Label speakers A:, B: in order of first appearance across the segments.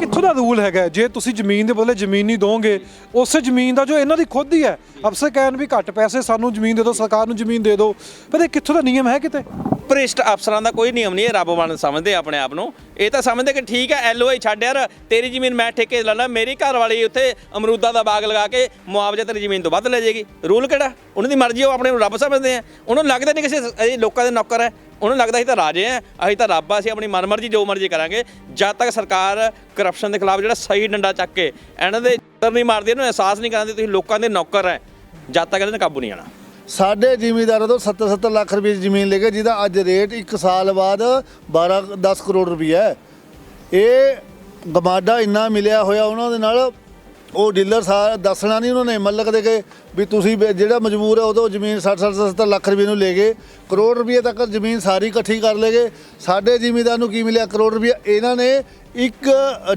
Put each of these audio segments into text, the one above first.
A: ਕਿੱਥੋਂ ਦਾ ਰੂਲ ਹੈਗਾ ਹੈ? ਜੇ ਤੁਸੀਂ ਜ਼ਮੀਨ ਦੇ ਬਦਲੇ ਜ਼ਮੀਨ ਨਹੀਂ ਦੋਗੇ, ਉਸੇ ਜ਼ਮੀਨ ਦਾ ਜੋ ਇਹਨਾਂ ਦੀ ਖੁਦ ਹੀ ਹੈ, ਅਫਸਰ ਕਹਿਣ ਵੀ ਘੱਟ ਪੈਸੇ ਸਾਨੂੰ ਜ਼ਮੀਨ ਦੇ ਦਿਓ, ਸਰਕਾਰ ਨੂੰ ਜ਼ਮੀਨ ਦੇ ਦਿਓ। ਪਰ ਇਹ ਕਿੱਥੋਂ ਦਾ ਨਿਯਮ ਹੈ ਕਿਤੇ?
B: ਭ੍ਰਿਸ਼ਟ ਅਫਸਰਾਂ ਦਾ ਕੋਈ ਨਿਯਮ ਨਹੀਂ ਇਹ ਰੱਬ ਬਣ ਸਮਝਦੇ ਆਪਣੇ ਆਪ ਨੂੰ। ਇਹ ਤਾਂ ਸਮਝਦੇ ਕਿ ਠੀਕ ਹੈ ਐਲਓਆਈ ਛੱਡ ਯਾਰ, ਤੇਰੀ ਜ਼ਮੀਨ ਮੈਂ ਠੇਕੇ ਲੈਣਾ ਮੇਰੀ ਘਰ ਵਾਲੀ ਉੱਥੇ ਅਮਰੂਦਾਂ ਦਾ ਬਾਗ ਲਗਾ ਕੇ ਮੁਆਵਜ਼ਾ ਤੇਰੀ ਜ਼ਮੀਨ ਤੋਂ ਵੱਧ ਲੈ ਜਾਏਗੀ। ਰੂਲ ਕਿਹੜਾ? ਉਹਨਾਂ ਦੀ ਮਰਜ਼ੀ ਉਹ ਆਪਣੇ ਨੂੰ ਰੱਬ ਸਮਝਦੇ ਆ। ਉਹਨਾਂ ਨੂੰ ਲੱਗਦਾ ਨਹੀਂ ਕਿਸੇ ਅਸੀਂ ਲੋਕਾਂ ਦੇ ਨੌਕਰ ਹੈ। ਉਹਨੂੰ ਲੱਗਦਾ ਅਸੀਂ ਤਾਂ ਰਾਜੇ ਆ, ਅਸੀਂ ਤਾਂ ਰੱਬ ਆ, ਅਸੀਂ ਆਪਣੀ ਮਨਮਰਜ਼ੀ ਜੋ ਮਰਜ਼ੀ ਕਰਾਂਗੇ। ਜਦ ਤੱਕ ਸਰਕਾਰ ਕਰਪਸ਼ਨ ਦੇ ਖਿਲਾਫ ਜਿਹੜਾ ਸਹੀ ਡੰਡਾ ਚੱਕ ਕੇ ਇਹਨਾਂ ਦੇ ਦਰ ਨਹੀਂ ਮਾਰਦੀ, ਇਹਨੂੰ ਅਹਿਸਾਸ ਨਹੀਂ ਕਰਾਉਂਦੀ ਤੁਸੀਂ ਲੋਕਾਂ ਦੇ ਨੌਕਰ ਹੈ ਜਦ ਤੱਕ ਇਹਨਾਂ ਨੇ ਕਾਬੂ ਨਹੀਂ ਆਣਾ
C: ਸਾਡੇ ਜ਼ਿਮੀਂਦਾਰਾਂ ਤੋਂ 70-70 ਲੱਖ ਰੁਪਏ ਦੀ ਜ਼ਮੀਨ ਲੈ ਕੇ, ਜਿਹਦਾ ਅੱਜ ਰੇਟ 1 ਸਾਲ ਬਾਅਦ 12-10 ਕਰੋੜ ਰੁਪਈਆ ਹੈ। ਇਹ ਗਮਾਡਾ ਇੰਨਾ ਮਿਲਿਆ ਹੋਇਆ ਉਹਨਾਂ ਦੇ ਨਾਲ ਉਹ ਡੀਲਰ ਸਾ ਦੱਸਣਾ ਨਹੀਂ ਉਹਨਾਂ ਨੇ ਮਤਲਬ ਦੇ ਕੇ ਵੀ ਤੁਸੀਂ ਜਿਹੜਾ ਮਜਬੂਰ ਹੈ ਉਦੋਂ ਜ਼ਮੀਨ 60 70 ਲੱਖ ਰੁਪਏ ਨੂੰ ਲੈ ਗਏ। ਕਰੋੜ ਰੁਪਏ ਤੱਕ ਜ਼ਮੀਨ ਸਾਰੀ ਇਕੱਠੀ ਕਰ ਲੇਗੇ ਸਾਡੇ ਜ਼ਿਮੀਂਦਾਰ ਨੂੰ ਕੀ ਮਿਲਿਆ? ਕਰੋੜ ਰੁਪਏ। ਇਹਨਾਂ ਨੇ ਇੱਕ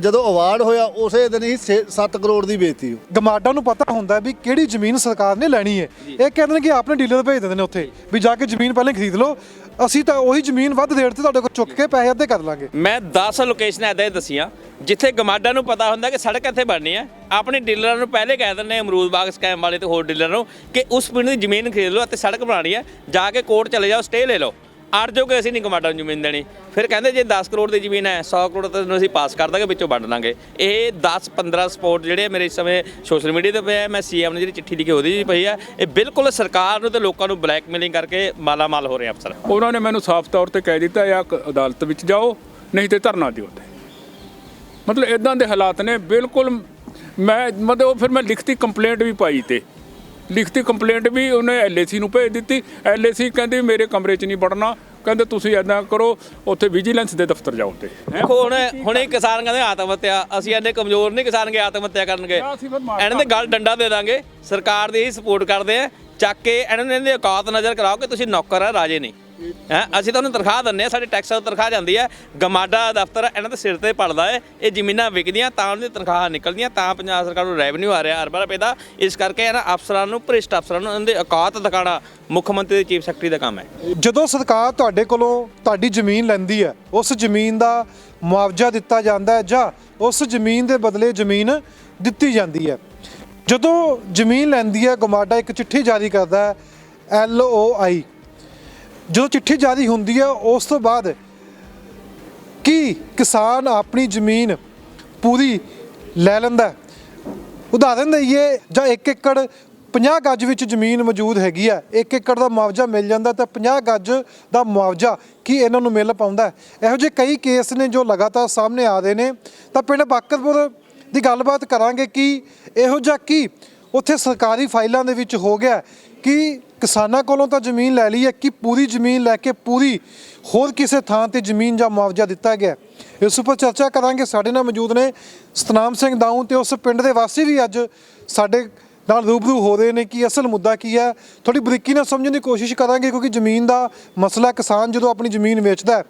C: ਜਦੋਂ ਅਵਾਰਡ ਹੋਇਆ ਉਸੇ ਦਿਨ ਹੀ 7 ਕਰੋੜ ਦੀ ਵੇਚਤੀ
A: ਗਮਾਡਾ ਨੂੰ ਪਤਾ ਹੁੰਦਾ ਵੀ ਕਿਹੜੀ ਜ਼ਮੀਨ ਸਰਕਾਰ ਨੇ ਲੈਣੀ ਹੈ। ਇਹ ਕਹਿੰਦੇ ਨੇ ਕਿ ਆਪਣੇ ਡੀਲਰ ਭੇਜ ਦਿੰਦੇ ਨੇ ਉੱਥੇ। ਵੀ ਜਾ ਕੇ ਜ਼ਮੀਨ ਪਹਿਲਾਂ ਖਰੀਦ ਲਓ। ਅਸੀਂ ਤਾਂ ਉਹੀ ਜ਼ਮੀਨ ਵੱਧ ਰੇਟ ਤੇ ਤੁਹਾਡੇ ਕੋਲ ਚੁੱਕ ਕੇ ਪੈਸੇ ਅੱਧੇ ਕਰ ਲਾਂਗੇ।
B: ਮੈਂ 10 ਲੋਕੇਸ਼ਨਾਂ ਐਦਾਂ ਹੀ ਦਸੀਆਂ, ਜਿੱਥੇ ਗਮਾਡਾ ਨੂੰ ਪਤਾ ਹੁੰਦਾ ਕਿ ਸੜਕ ਇੱਥੇ ਬਣਨੀ ਹੈ, ਆਪਣੇ ਡੀਲਰਾਂ ਨੂੰ ਪਹਿਲੇ ਕਹਿ ਦਿੰਦੇ ਆ ਅਮਰੂਦ ਬਾਗ ਸਕੈਮ ਵਾਲੇ ਤੇ ਹੋਰ ਡੀਲਰਾਂ ਨੂੰ ਕਿ ਉਸ ਪਿੰਡ ਦੀ ਜ਼ਮੀਨ ਖਰੀਦ ਲਓ ਅਤੇ ਸੜਕ ਬਣਾਣੀ ਹੈ, ਜਾ ਕੇ ਕੋਰਟ ਚਲੇ ਜਾਓ ਸਟੇ ਲੈ ਲਓ। ਅੜ ਜੋ ਅਸੀਂ ਨਹੀਂ ਗਮਾਡਾ ਨੂੰ ਜ਼ਮੀਨ ਦੇਣੀ। ਫਿਰ ਕਹਿੰਦੇ ਜੇ 10 ਕਰੋੜ ਦੀ ਜ਼ਮੀਨ ਹੈ 100 ਕਰੋੜ ਤਾਂ ਅਸੀਂ ਪਾਸ ਕਰ ਦਾਂਗੇ ਵਿੱਚੋਂ ਵੰਡ ਦਾਂਗੇ ਇਹ 10 15 ਸਪੋਰਟ ਜਿਹੜੇ ਮੇਰੇ ਇਸ ਸਮੇਂ ਸੋਸ਼ਲ ਮੀਡੀਆ ਤੇ ਪਿਆ ਹੈ, ਮੈਂ ਸੀਐਮ ਨੇ ਜਿਹੜੀ ਚਿੱਠੀ ਲਿਖੀ ਉਹਦੀ ਵੀ ਪਈ ਆ। ਇਹ ਬਿਲਕੁਲ ਸਰਕਾਰ ਨੂੰ ਤੇ ਲੋਕਾਂ ਨੂੰ ਬਲੈਕਮੇਲਿੰਗ ਕਰਕੇ ਮਾਲਾ ਮਾਲ ਹੋ ਰਹੇ ਅਫਸਰ।
D: ਉਹਨਾਂ ਨੇ ਮੈਨੂੰ ਸਾਫ਼ ਤੌਰ ਤੇ ਕਹਿ ਦਿੱਤਾ ਜਾਂ ਅਦਾਲਤ ਵਿੱਚ ਜਾਓ ਨਹੀਂ ਤੇ ਧਰਨਾ ਦਿਓ ਤੇ ਮਤਲਬ ਇਦਾਂ ਦੇ ਹਾਲਾਤ ਨੇ ਬਿਲਕੁਲ ਮੈਂ ਮਤਲਬ ਉਹ ਫਿਰ ਮੈਂ ਲਿਖਤੀ ਕੰਪਲੇਂਟ ਵੀ ਪਾਈ ਤੇ। ਲਿਖਤੀ ਕੰਪਲੇਂਟ ਵੀ ਉਹਨੇ ਐਲਏਸੀ ਨੂੰ ਭੇਜ ਦਿੱਤੀ। ਐਲਏਸੀ ਕਹਿੰਦੀ ਮੇਰੇ ਕਮਰੇ 'ਚ ਨਹੀਂ ਵੜਨਾ। ਕਹਿੰਦੇ ਤੁਸੀਂ ਇਦਾਂ ਕਰੋ ਉੱਥੇ ਵਿਜੀਲੈਂਸ ਦੇ ਦਫ਼ਤਰ ਜਾਓ ਤੇ।
B: ਦੇਖੋ ਹੁਣ ਹੁਣ ਇਹ ਕਿਸਾਨ ਕਹਿੰਦੇ ਆਤਮ ਹੱਤਿਆ ਅਸੀਂ ਇੰਨੇ ਕਮਜ਼ੋਰ ਨਹੀਂ ਕਿਸਾਨ ਕੇ ਆਤਮ ਹੱਤਿਆ ਕਰਨਗੇ ਇਹਨਾਂ ਦੇ ਗੱਲ ਡੰਡਾ ਦੇ ਦਾਂਗੇ। ਸਰਕਾਰ ਦੀ ਸਪੋਰਟ ਕਰਦੇ ਆ। ਚੱਕ ਕੇ ਇਹਨਾਂ ਨੇ ਇਹਦੀ ਔਕਾਤ ਨਜ਼ਰ ਕਰਾਓ ਕਿ ਤੁਸੀਂ ਨੌਕਰ ਆ ਰਾਜੇ ਨਹੀਂ। ਹੈ, ਅਸੀਂ ਤੁਹਾਨੂੰ ਤਨਖਾਹ ਦਿੰਨੇ ਆ ਸਾਡੇ ਟੈਕਸਾਂ ਤੋਂ ਤਨਖਾਹ ਜਾਂਦੀ ਹੈ। ਗਮਾਡਾ ਦਫ਼ਤਰ ਇਹਨਾਂ ਦੇ ਸਿਰ ਤੇ ਪੜਦਾ ਹੈ, ਇਹ ਜ਼ਮੀਨਾਂ ਵਿਕਦੀਆਂ, ਤਾਂ ਉਹਨਾਂ ਦੀ ਤਨਖਾਹਾਂ ਨਿਕਲਦੀਆਂ, ਤਾਂ ਪੰਜਾਬ ਸਰਕਾਰ ਨੂੰ ਰੈਵਨਿਊ ਆ ਰਿਹਾ ਅਰਬਾਂ ਰੁਪਏ ਦਾ ਇਸ ਕਰਕੇ ਇਹਨਾਂ ਅਫਸਰਾਂ ਨੂੰ, ਭ੍ਰਿਸ਼ਟ ਅਫਸਰਾਂ ਨੂੰ, ਇਹਨਾਂ ਦੇ ਔਕਾਤ ਦਿਖਾਉਣਾ ਮੁੱਖ ਮੰਤਰੀ ਦੇ ਚੀਫ ਸੈਕਟਰੀ ਦਾ ਕੰਮ ਹੈ।
A: ਜਦੋਂ ਸਰਕਾਰ ਤੁਹਾਡੇ ਕੋਲੋਂ ਤੁਹਾਡੀ ਜ਼ਮੀਨ ਲੈਂਦੀ ਹੈ, ਉਸ ਜ਼ਮੀਨ ਦਾ ਮੁਆਵਜ਼ਾ ਦਿੱਤਾ ਜਾਂਦਾ ਹੈ ਜਾਂ ਉਸ ਜ਼ਮੀਨ ਦੇ ਬਦਲੇ ਜ਼ਮੀਨ ਦਿੱਤੀ ਜਾਂਦੀ ਹੈ? ਜਦੋਂ ਜ਼ਮੀਨ ਲੈਂਦੀ ਹੈ, ਗਮਾਡਾ ਇੱਕ ਚਿੱਠੀ ਜਾਰੀ ਕਰਦਾ ਹੈ ਐਲ ਓ ਆਈ ਜਦੋਂ ਚਿੱਠੀ ਜਾਰੀ ਹੁੰਦੀ ਹੈ ਉਸ ਤੋਂ ਬਾਅਦ ਕੀ ਕਿਸਾਨ ਆਪਣੀ ਜ਼ਮੀਨ ਪੂਰੀ ਲੈ ਲੈਂਦਾ ਉਦਾਹਰਨ ਦਈਏ, ਜਾਂ 1 ਏਕੜ 50 ਗੱਜ ਵਿੱਚ ਜ਼ਮੀਨ ਮੌਜੂਦ ਹੈਗੀ ਆ 1 ਏਕੜ ਦਾ ਮੁਆਵਜ਼ਾ ਮਿਲ ਜਾਂਦਾ ਤਾਂ 50 ਗੱਜ ਦਾ ਮੁਆਵਜ਼ਾ ਕੀ ਇਹਨਾਂ ਨੂੰ ਮਿਲ ਪਾਉਂਦਾ ਇਹੋ ਜਿਹੇ ਕਈ ਕੇਸ ਨੇ ਜੋ ਲਗਾਤਾਰ ਸਾਹਮਣੇ ਆ ਰਹੇ ਨੇ। ਤਾਂ ਪਿੰਡ ਬਾਕਰਪੁਰ ਦੀ ਗੱਲਬਾਤ ਕਰਾਂਗੇ ਕਿ ਇਹੋ ਜਿਹਾ ਕੀ ਉੱਥੇ ਸਰਕਾਰੀ ਫਾਈਲਾਂ ਦੇ ਵਿੱਚ ਹੋ ਗਿਆ ਕਿ ਕਿਸਾਨਾਂ ਕੋਲੋਂ ਤਾਂ ਜ਼ਮੀਨ ਲੈ ਲਈ ਹੈ, ਕਿ ਪੂਰੀ ਜ਼ਮੀਨ ਲੈ ਕੇ ਪੂਰੀ ਹੋਰ ਕਿਸੇ ਥਾਂ ਤੇ ਜ਼ਮੀਨ ਜਾਂ ਮੁਆਵਜ਼ਾ ਦਿੱਤਾ ਗਿਆ ਇਸ ਉੱਪਰ ਚਰਚਾ ਕਰਾਂਗੇ। ਸਾਡੇ ਨਾਲ ਮੌਜੂਦ ਨੇ ਸਤਨਾਮ ਸਿੰਘ ਦਾਊ ਤੇ ਉਸ ਪਿੰਡ ਦੇ ਵਾਸੀ ਵੀ ਅੱਜ ਸਾਡੇ ਨਾਲ ਰੂਬਰੂ ਹੋ ਰਹੇ ਨੇ ਕਿ ਅਸਲ ਮੁੱਦਾ ਕੀ ਹੈ। ਥੋੜੀ ਬਰੀਕੀ ਨਾਲ ਸਮਝਣ ਦੀ ਕੋਸ਼ਿਸ਼ ਕਰਾਂਗੇ ਕਿਉਂਕਿ ਜ਼ਮੀਨ ਦਾ ਮਸਲਾ ਕਿਸਾਨ ਜਦੋਂ ਆਪਣੀ ਜ਼ਮੀਨ ਵੇਚਦਾ ਹੈ,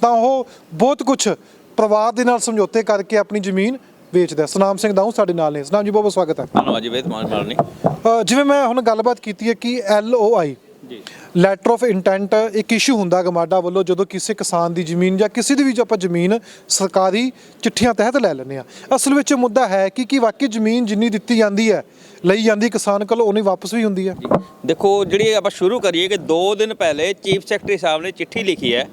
A: ਤਾਂ ਉਹ ਬਹੁਤ ਕੁਝ ਪਰਿਵਾਰ ਦੇ ਨਾਲ ਸਮਝੌਤੇ ਕਰਕੇ ਆਪਣੀ ਜ਼ਮੀਨ ਵੇਚਦਾ। ਹੈ ਸਤਨਾਮ ਸਿੰਘ ਦਾਊ ਸਾਡੇ ਨਾਲ ਨੇ। ਸਤਨਾਮ ਜੀ ਬਹੁਤ ਬਹੁਤ ਸਵਾਗਤ ਹੈ।
B: ਧੰਨਵਾਦ ਜੀ ਵੇਦ ਮਾਨ ਮਾਰਨੀ
A: ਅ, ਜਿਵੇਂ ਮੈਂ ਹੁਣ ਗੱਲਬਾਤ ਕੀਤੀ ਹੈ ਕਿ ਐਲ ਓ ਆਈ
B: ਜੀ।
A: ਲੈਟਰ ਆਫ ਇੰਟੈਂਟ ਇੱਕ ਇਸ਼ੂ ਹੁੰਦਾ ਗਮਾਡਾ ਵੱਲੋਂ ਜਦੋਂ ਕਿਸੇ ਕਿਸਾਨ ਦੀ ਜ਼ਮੀਨ ਜਾਂ ਕਿਸੇ ਦੀ ਵੀ ਜੇ ਆਪਾਂ ਜ਼ਮੀਨ ਸਰਕਾਰੀ ਚਿੱਠੀਆਂ ਤਹਿਤ ਲੈ ਲੈਂਦੇ ਆ ਅਸਲ ਵਿੱਚ ਮੁੱਦਾ ਹੈ ਕਿ ਕੀ ਵਾਕਈ ਜ਼ਮੀਨ ਜਿੰਨੀ ਦਿੱਤੀ ਜਾਂਦੀ ਹੈ ਲਈ ਜਾਂਦੀ ਕਿਸਾਨ ਕੋਲ ਉਨੀ ਵਾਪਸ ਵੀ ਹੁੰਦੀ ਹੈ।
B: ਦੇਖੋ ਜਿਹੜੀ ਆਪਾਂ ਸ਼ੁਰੂ ਕਰੀਏ ਕਿ 2 ਦਿਨ ਪਹਿਲੇ ਚੀਫ ਸੈਕਟਰੀ ਸਾਹਿਬ ਨੇ ਚਿੱਠੀ ਲਿਖੀ ਹੈ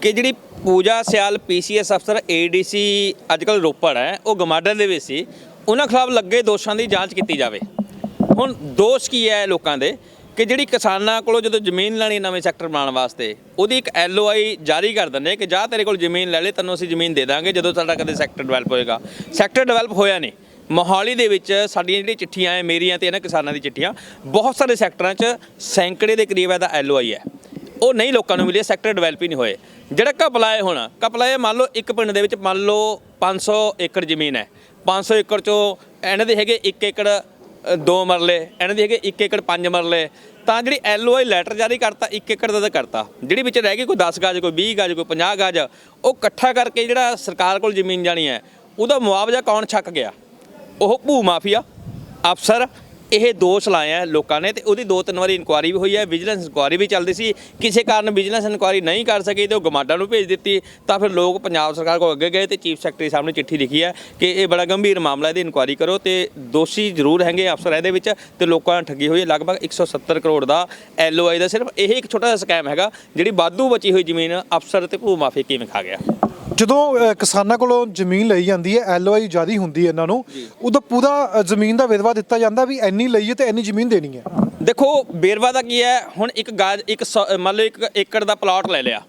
B: ਕਿ ਜਿਹੜੀ ਪੂਜਾ ਸਿਆਲ ਪੀਸੀਐਸ ਅਫਸਰ ਏਡੀਸੀ ਅੱਜਕੱਲ ਰੋਪੜ ਹੈ, ਉਹ ਗਮਾਡਾ ਦੇ ਵਿੱਚ ਸੀ। ਉਹਨਾਂ ਖਿਲਾਫ ਲੱਗੇ ਦੋਸ਼ਾਂ ਦੀ ਜਾਂਚ ਕੀਤੀ ਜਾਵੇ। ਹੁਣ ਦੋਸ਼ ਕੀ ਹੈ ਲੋਕਾਂ ਦੇ? ਕਿ ਜਿਹੜੀ ਕਿਸਾਨਾਂ ਕੋਲੋਂ ਜਦੋਂ ਜ਼ਮੀਨ ਲੈਣੀ ਨਵੇਂ ਸੈਕਟਰ ਬਣਾਉਣ ਵਾਸਤੇ, ਉਹਦੀ ਇੱਕ ਐਲਓਆਈ ਜਾਰੀ ਕਰ ਦਿੰਦੇ ਕਿ ਜਾ ਤੇਰੇ ਕੋਲ ਜ਼ਮੀਨ ਲੈ ਲੈ, ਤੈਨੂੰ ਅਸੀਂ ਜ਼ਮੀਨ ਦੇ ਦਾਂਗੇ ਜਦੋਂ ਸਾਡਾ ਕਦੇ ਸੈਕਟਰ ਡਿਵੈਲਪ ਹੋਏਗਾ। ਸੈਕਟਰ ਡਿਵੈਲਪ ਹੋਇਆ ਨਹੀਂ। ਮੋਹਾਲੀ ਦੇ ਵਿੱਚ ਸਾਡੀਆਂ ਜਿਹੜੀਆਂ ਚਿੱਠੀਆਂ ਹੈ, ਮੇਰੀਆਂ ਤੇ ਇਹਨਾਂ ਕਿਸਾਨਾਂ ਦੀ ਚਿੱਠੀਆਂ, ਬਹੁਤ ਸਾਰੇ ਸੈਕਟਰਾਂ 'ਚ ਸੈਂਕੜੇ ਦੇ ਕਰੀਬ ਇਹਦਾ ਐਲਓਆਈ ਹੈ। ਉਹ ਨਹੀਂ ਲੋਕਾਂ ਨੂੰ ਮਿਲੀ ਸੈਕਟਰ ਡਿਵੈਲਪ ਹੀ ਨਹੀਂ ਹੋਏ। ਜਿਹੜਾ ਕਪਲਾਏ ਹੋਣਾ ਕਪਲਾਏ ਮੰਨ ਲਓ ਇੱਕ ਪਿੰਡ ਦੇ ਵਿੱਚ ਮੰਨ ਲਓ 500 ਏਕੜ ਜ਼ਮੀਨ ਹੈ। 500 ਏਕੜ 'ਚੋਂ ਇਹਨਾਂ ਦੇ ਹੈਗੇ 1 ਏਕੜ ਅ, ਦੋ ਮਰਲੇ ਇਹਨਾਂ ਦੇ ਹੈਗੇ 1 ਏਕੜ 5 ਮਰਲੇ। ਤਾਂ ਜਿਹੜੀ ਐਲਓਆਈ ਲੈਟਰ ਜਾਰੀ ਕਰਤਾ 1 ਏਕੜ ਦਾ ਤਾਂ ਕਰਤਾ। ਜਿਹੜੀ ਵਿੱਚ ਰਹਿ ਗਈ ਕੋਈ 10 ਗਜ ਕੋਈ 20 ਗਜ ਕੋਈ 50 ਗਜ ਉਹ ਇਕੱਠਾ ਕਰਕੇ ਜਿਹੜਾ ਸਰਕਾਰ ਕੋਲ ਜ਼ਮੀਨ ਜਾਣੀ ਹੈ ਉਹਦਾ ਮੁਆਵਜ਼ਾ ਕੌਣ ਛੱਕ ਗਿਆ? ਉਹ ਭੂ ਮਾਫੀਆ ਅਫਸਰ ਇਹ ਦੋਸ਼ ਲਾਏ ਆ ਲੋਕਾਂ ਨੇ ਤੇ ਉਹਦੀ ਦੋ ਤਿੰਨ ਵਾਰੀ ਇਨਕੁਆਰੀ ਵੀ ਹੋਈ ਹੈ ਵਿਜੀਲੈਂਸ ਇਨਕੁਆਰੀ ਵੀ ਚੱਲਦੀ ਸੀ। ਕਿਸੇ ਕਾਰਨ ਵਿਜੀਲੈਂਸ ਇਨਕੁਆਰੀ ਨਹੀਂ ਕਰ ਸਕੀ ਤੇ ਉਹ ਗਮਾਡਾ ਨੂੰ ਭੇਜ ਦਿੱਤੀ। ਤਾਂ ਫਿਰ ਲੋਕ ਪੰਜਾਬ ਸਰਕਾਰ ਕੋਲ ਅੱਗੇ ਗਏ ਤੇ ਚੀਫ ਸੈਕਟਰੀ ਸਾਹਿਬ ਨੇ ਚਿੱਠੀ ਲਿਖੀ ਹੈ ਕਿ ਇਹ ਬੜਾ ਗੰਭੀਰ ਮਾਮਲਾ ਇਹਦੀ ਇਨਕੁਆਰੀ ਕਰੋ ਤੇ ਦੋਸ਼ੀ ਜ਼ਰੂਰ ਹੈਗੇ ਅਫਸਰ ਇਹਦੇ ਵਿੱਚ ਤੇ ਲੋਕਾਂ ਨੇ ਠੱਗੀ ਹੋਈ ਹੈ। ਲਗਭਗ 170 ਕਰੋੜ ਦਾ ਐਲਓਆਈ ਦਾ ਸਿਰਫ ਇਹ ਇੱਕ ਛੋਟਾ ਜਿਹਾ ਸਕੈਮ ਹੈਗਾ, ਜਿਹੜੀ ਵਾਧੂ ਬਚੀ ਹੋਈ ਜ਼ਮੀਨ ਅਫਸਰ ਤੇ ਭੂ ਮਾਫੀ ਕਿਵੇਂ ਖਾ ਗਿਆ?
A: ਜਦੋਂ ਕਿਸਾਨਾਂ ਕੋਲੋਂ ਜ਼ਮੀਨ ਲਈ ਜਾਂਦੀ ਹੈ ਐਲਓਆਈ ਜਿਆਦੀ ਹੁੰਦੀ ਹੈ ਇਹਨਾਂ ਨੂੰ ਉਦੋਂ ਪੂਰਾ ਜ਼ਮੀਨ ਦਾ ਵਿਦਵਾ ਦਿੱਤਾ ਜਾਂਦਾ ਵੀ ਇੰਨੀ ਲਈ ਤੇ ਇੰਨੀ ਜ਼ਮੀਨ ਦੇਣੀ ਹੈ।
B: ਦੇਖੋ ਬੇਰਵਾ ਦਾ ਕੀ ਹੈ ਹੁਣ ਇੱਕ ਗਾਜ ਇੱਕ ਮੰਨ ਲਓ ਇੱਕ ਏਕੜ ਦਾ ਪਲਾਟ ਲੈ ਲਿਆ।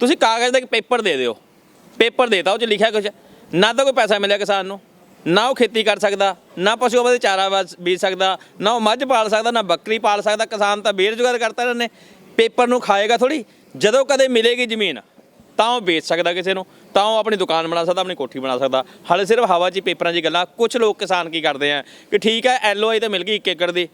B: ਤੁਸੀਂ ਕਾਗਜ਼ ਦਾ ਇੱਕ ਪੇਪਰ ਦੇ ਦਿਓ। ਪੇਪਰ ਦੇਤਾ ਉਹ 'ਚ ਲਿਖਿਆ ਕੁਝ ਨਾ ਤਾਂ ਕੋਈ ਪੈਸਾ ਮਿਲਿਆ ਕਿਸਾਨ ਨੂੰ। ਨਾ ਉਹ ਖੇਤੀ ਕਰ ਸਕਦਾ ਨਾ ਪਸ਼ੂ ਉਹਦੇ ਚਾਰਾ ਬੀਜ ਸਕਦਾ ਨਾ ਉਹ ਮੱਝ ਪਾਲ ਸਕਦਾ ਨਾ ਬੱਕਰੀ ਪਾਲ ਸਕਦਾ। ਕਿਸਾਨ ਤਾਂ ਬੇਰੁਜ਼ਗਾਰ ਕਰਤਾ ਇਹਨਾਂ ਨੇ। ਪੇਪਰ ਨੂੰ ਖਾਏਗਾ ਥੋੜੀ ਜਦੋਂ ਕਦੇ ਮਿਲੇਗੀ ਜ਼ਮੀਨ ਤਾਂ ਉਹ ਵੇਚ ਸਕਦਾ ਕਿਸੇ ਨੂੰ, ਤਾਂ ਉਹ ਆਪਣੀ ਦੁਕਾਨ ਬਣਾ ਸਕਦਾ, ਆਪਣੀ ਕੋਠੀ ਬਣਾ ਸਕਦਾ। ਹਾਲੇ ਸਿਰਫ ਹਵਾ 'ਚ ਪੇਪਰਾਂ 'ਚ ਗੱਲਾਂ। ਕੁਝ ਲੋਕ ਕਿਸਾਨ ਕੀ ਕਰਦੇ ਆ ਕਿ ਠੀਕ ਹੈ ਐਲਓਆਈ ਤਾਂ ਮਿਲ ਗਈ 1 ਏਕੜ ਦੀ।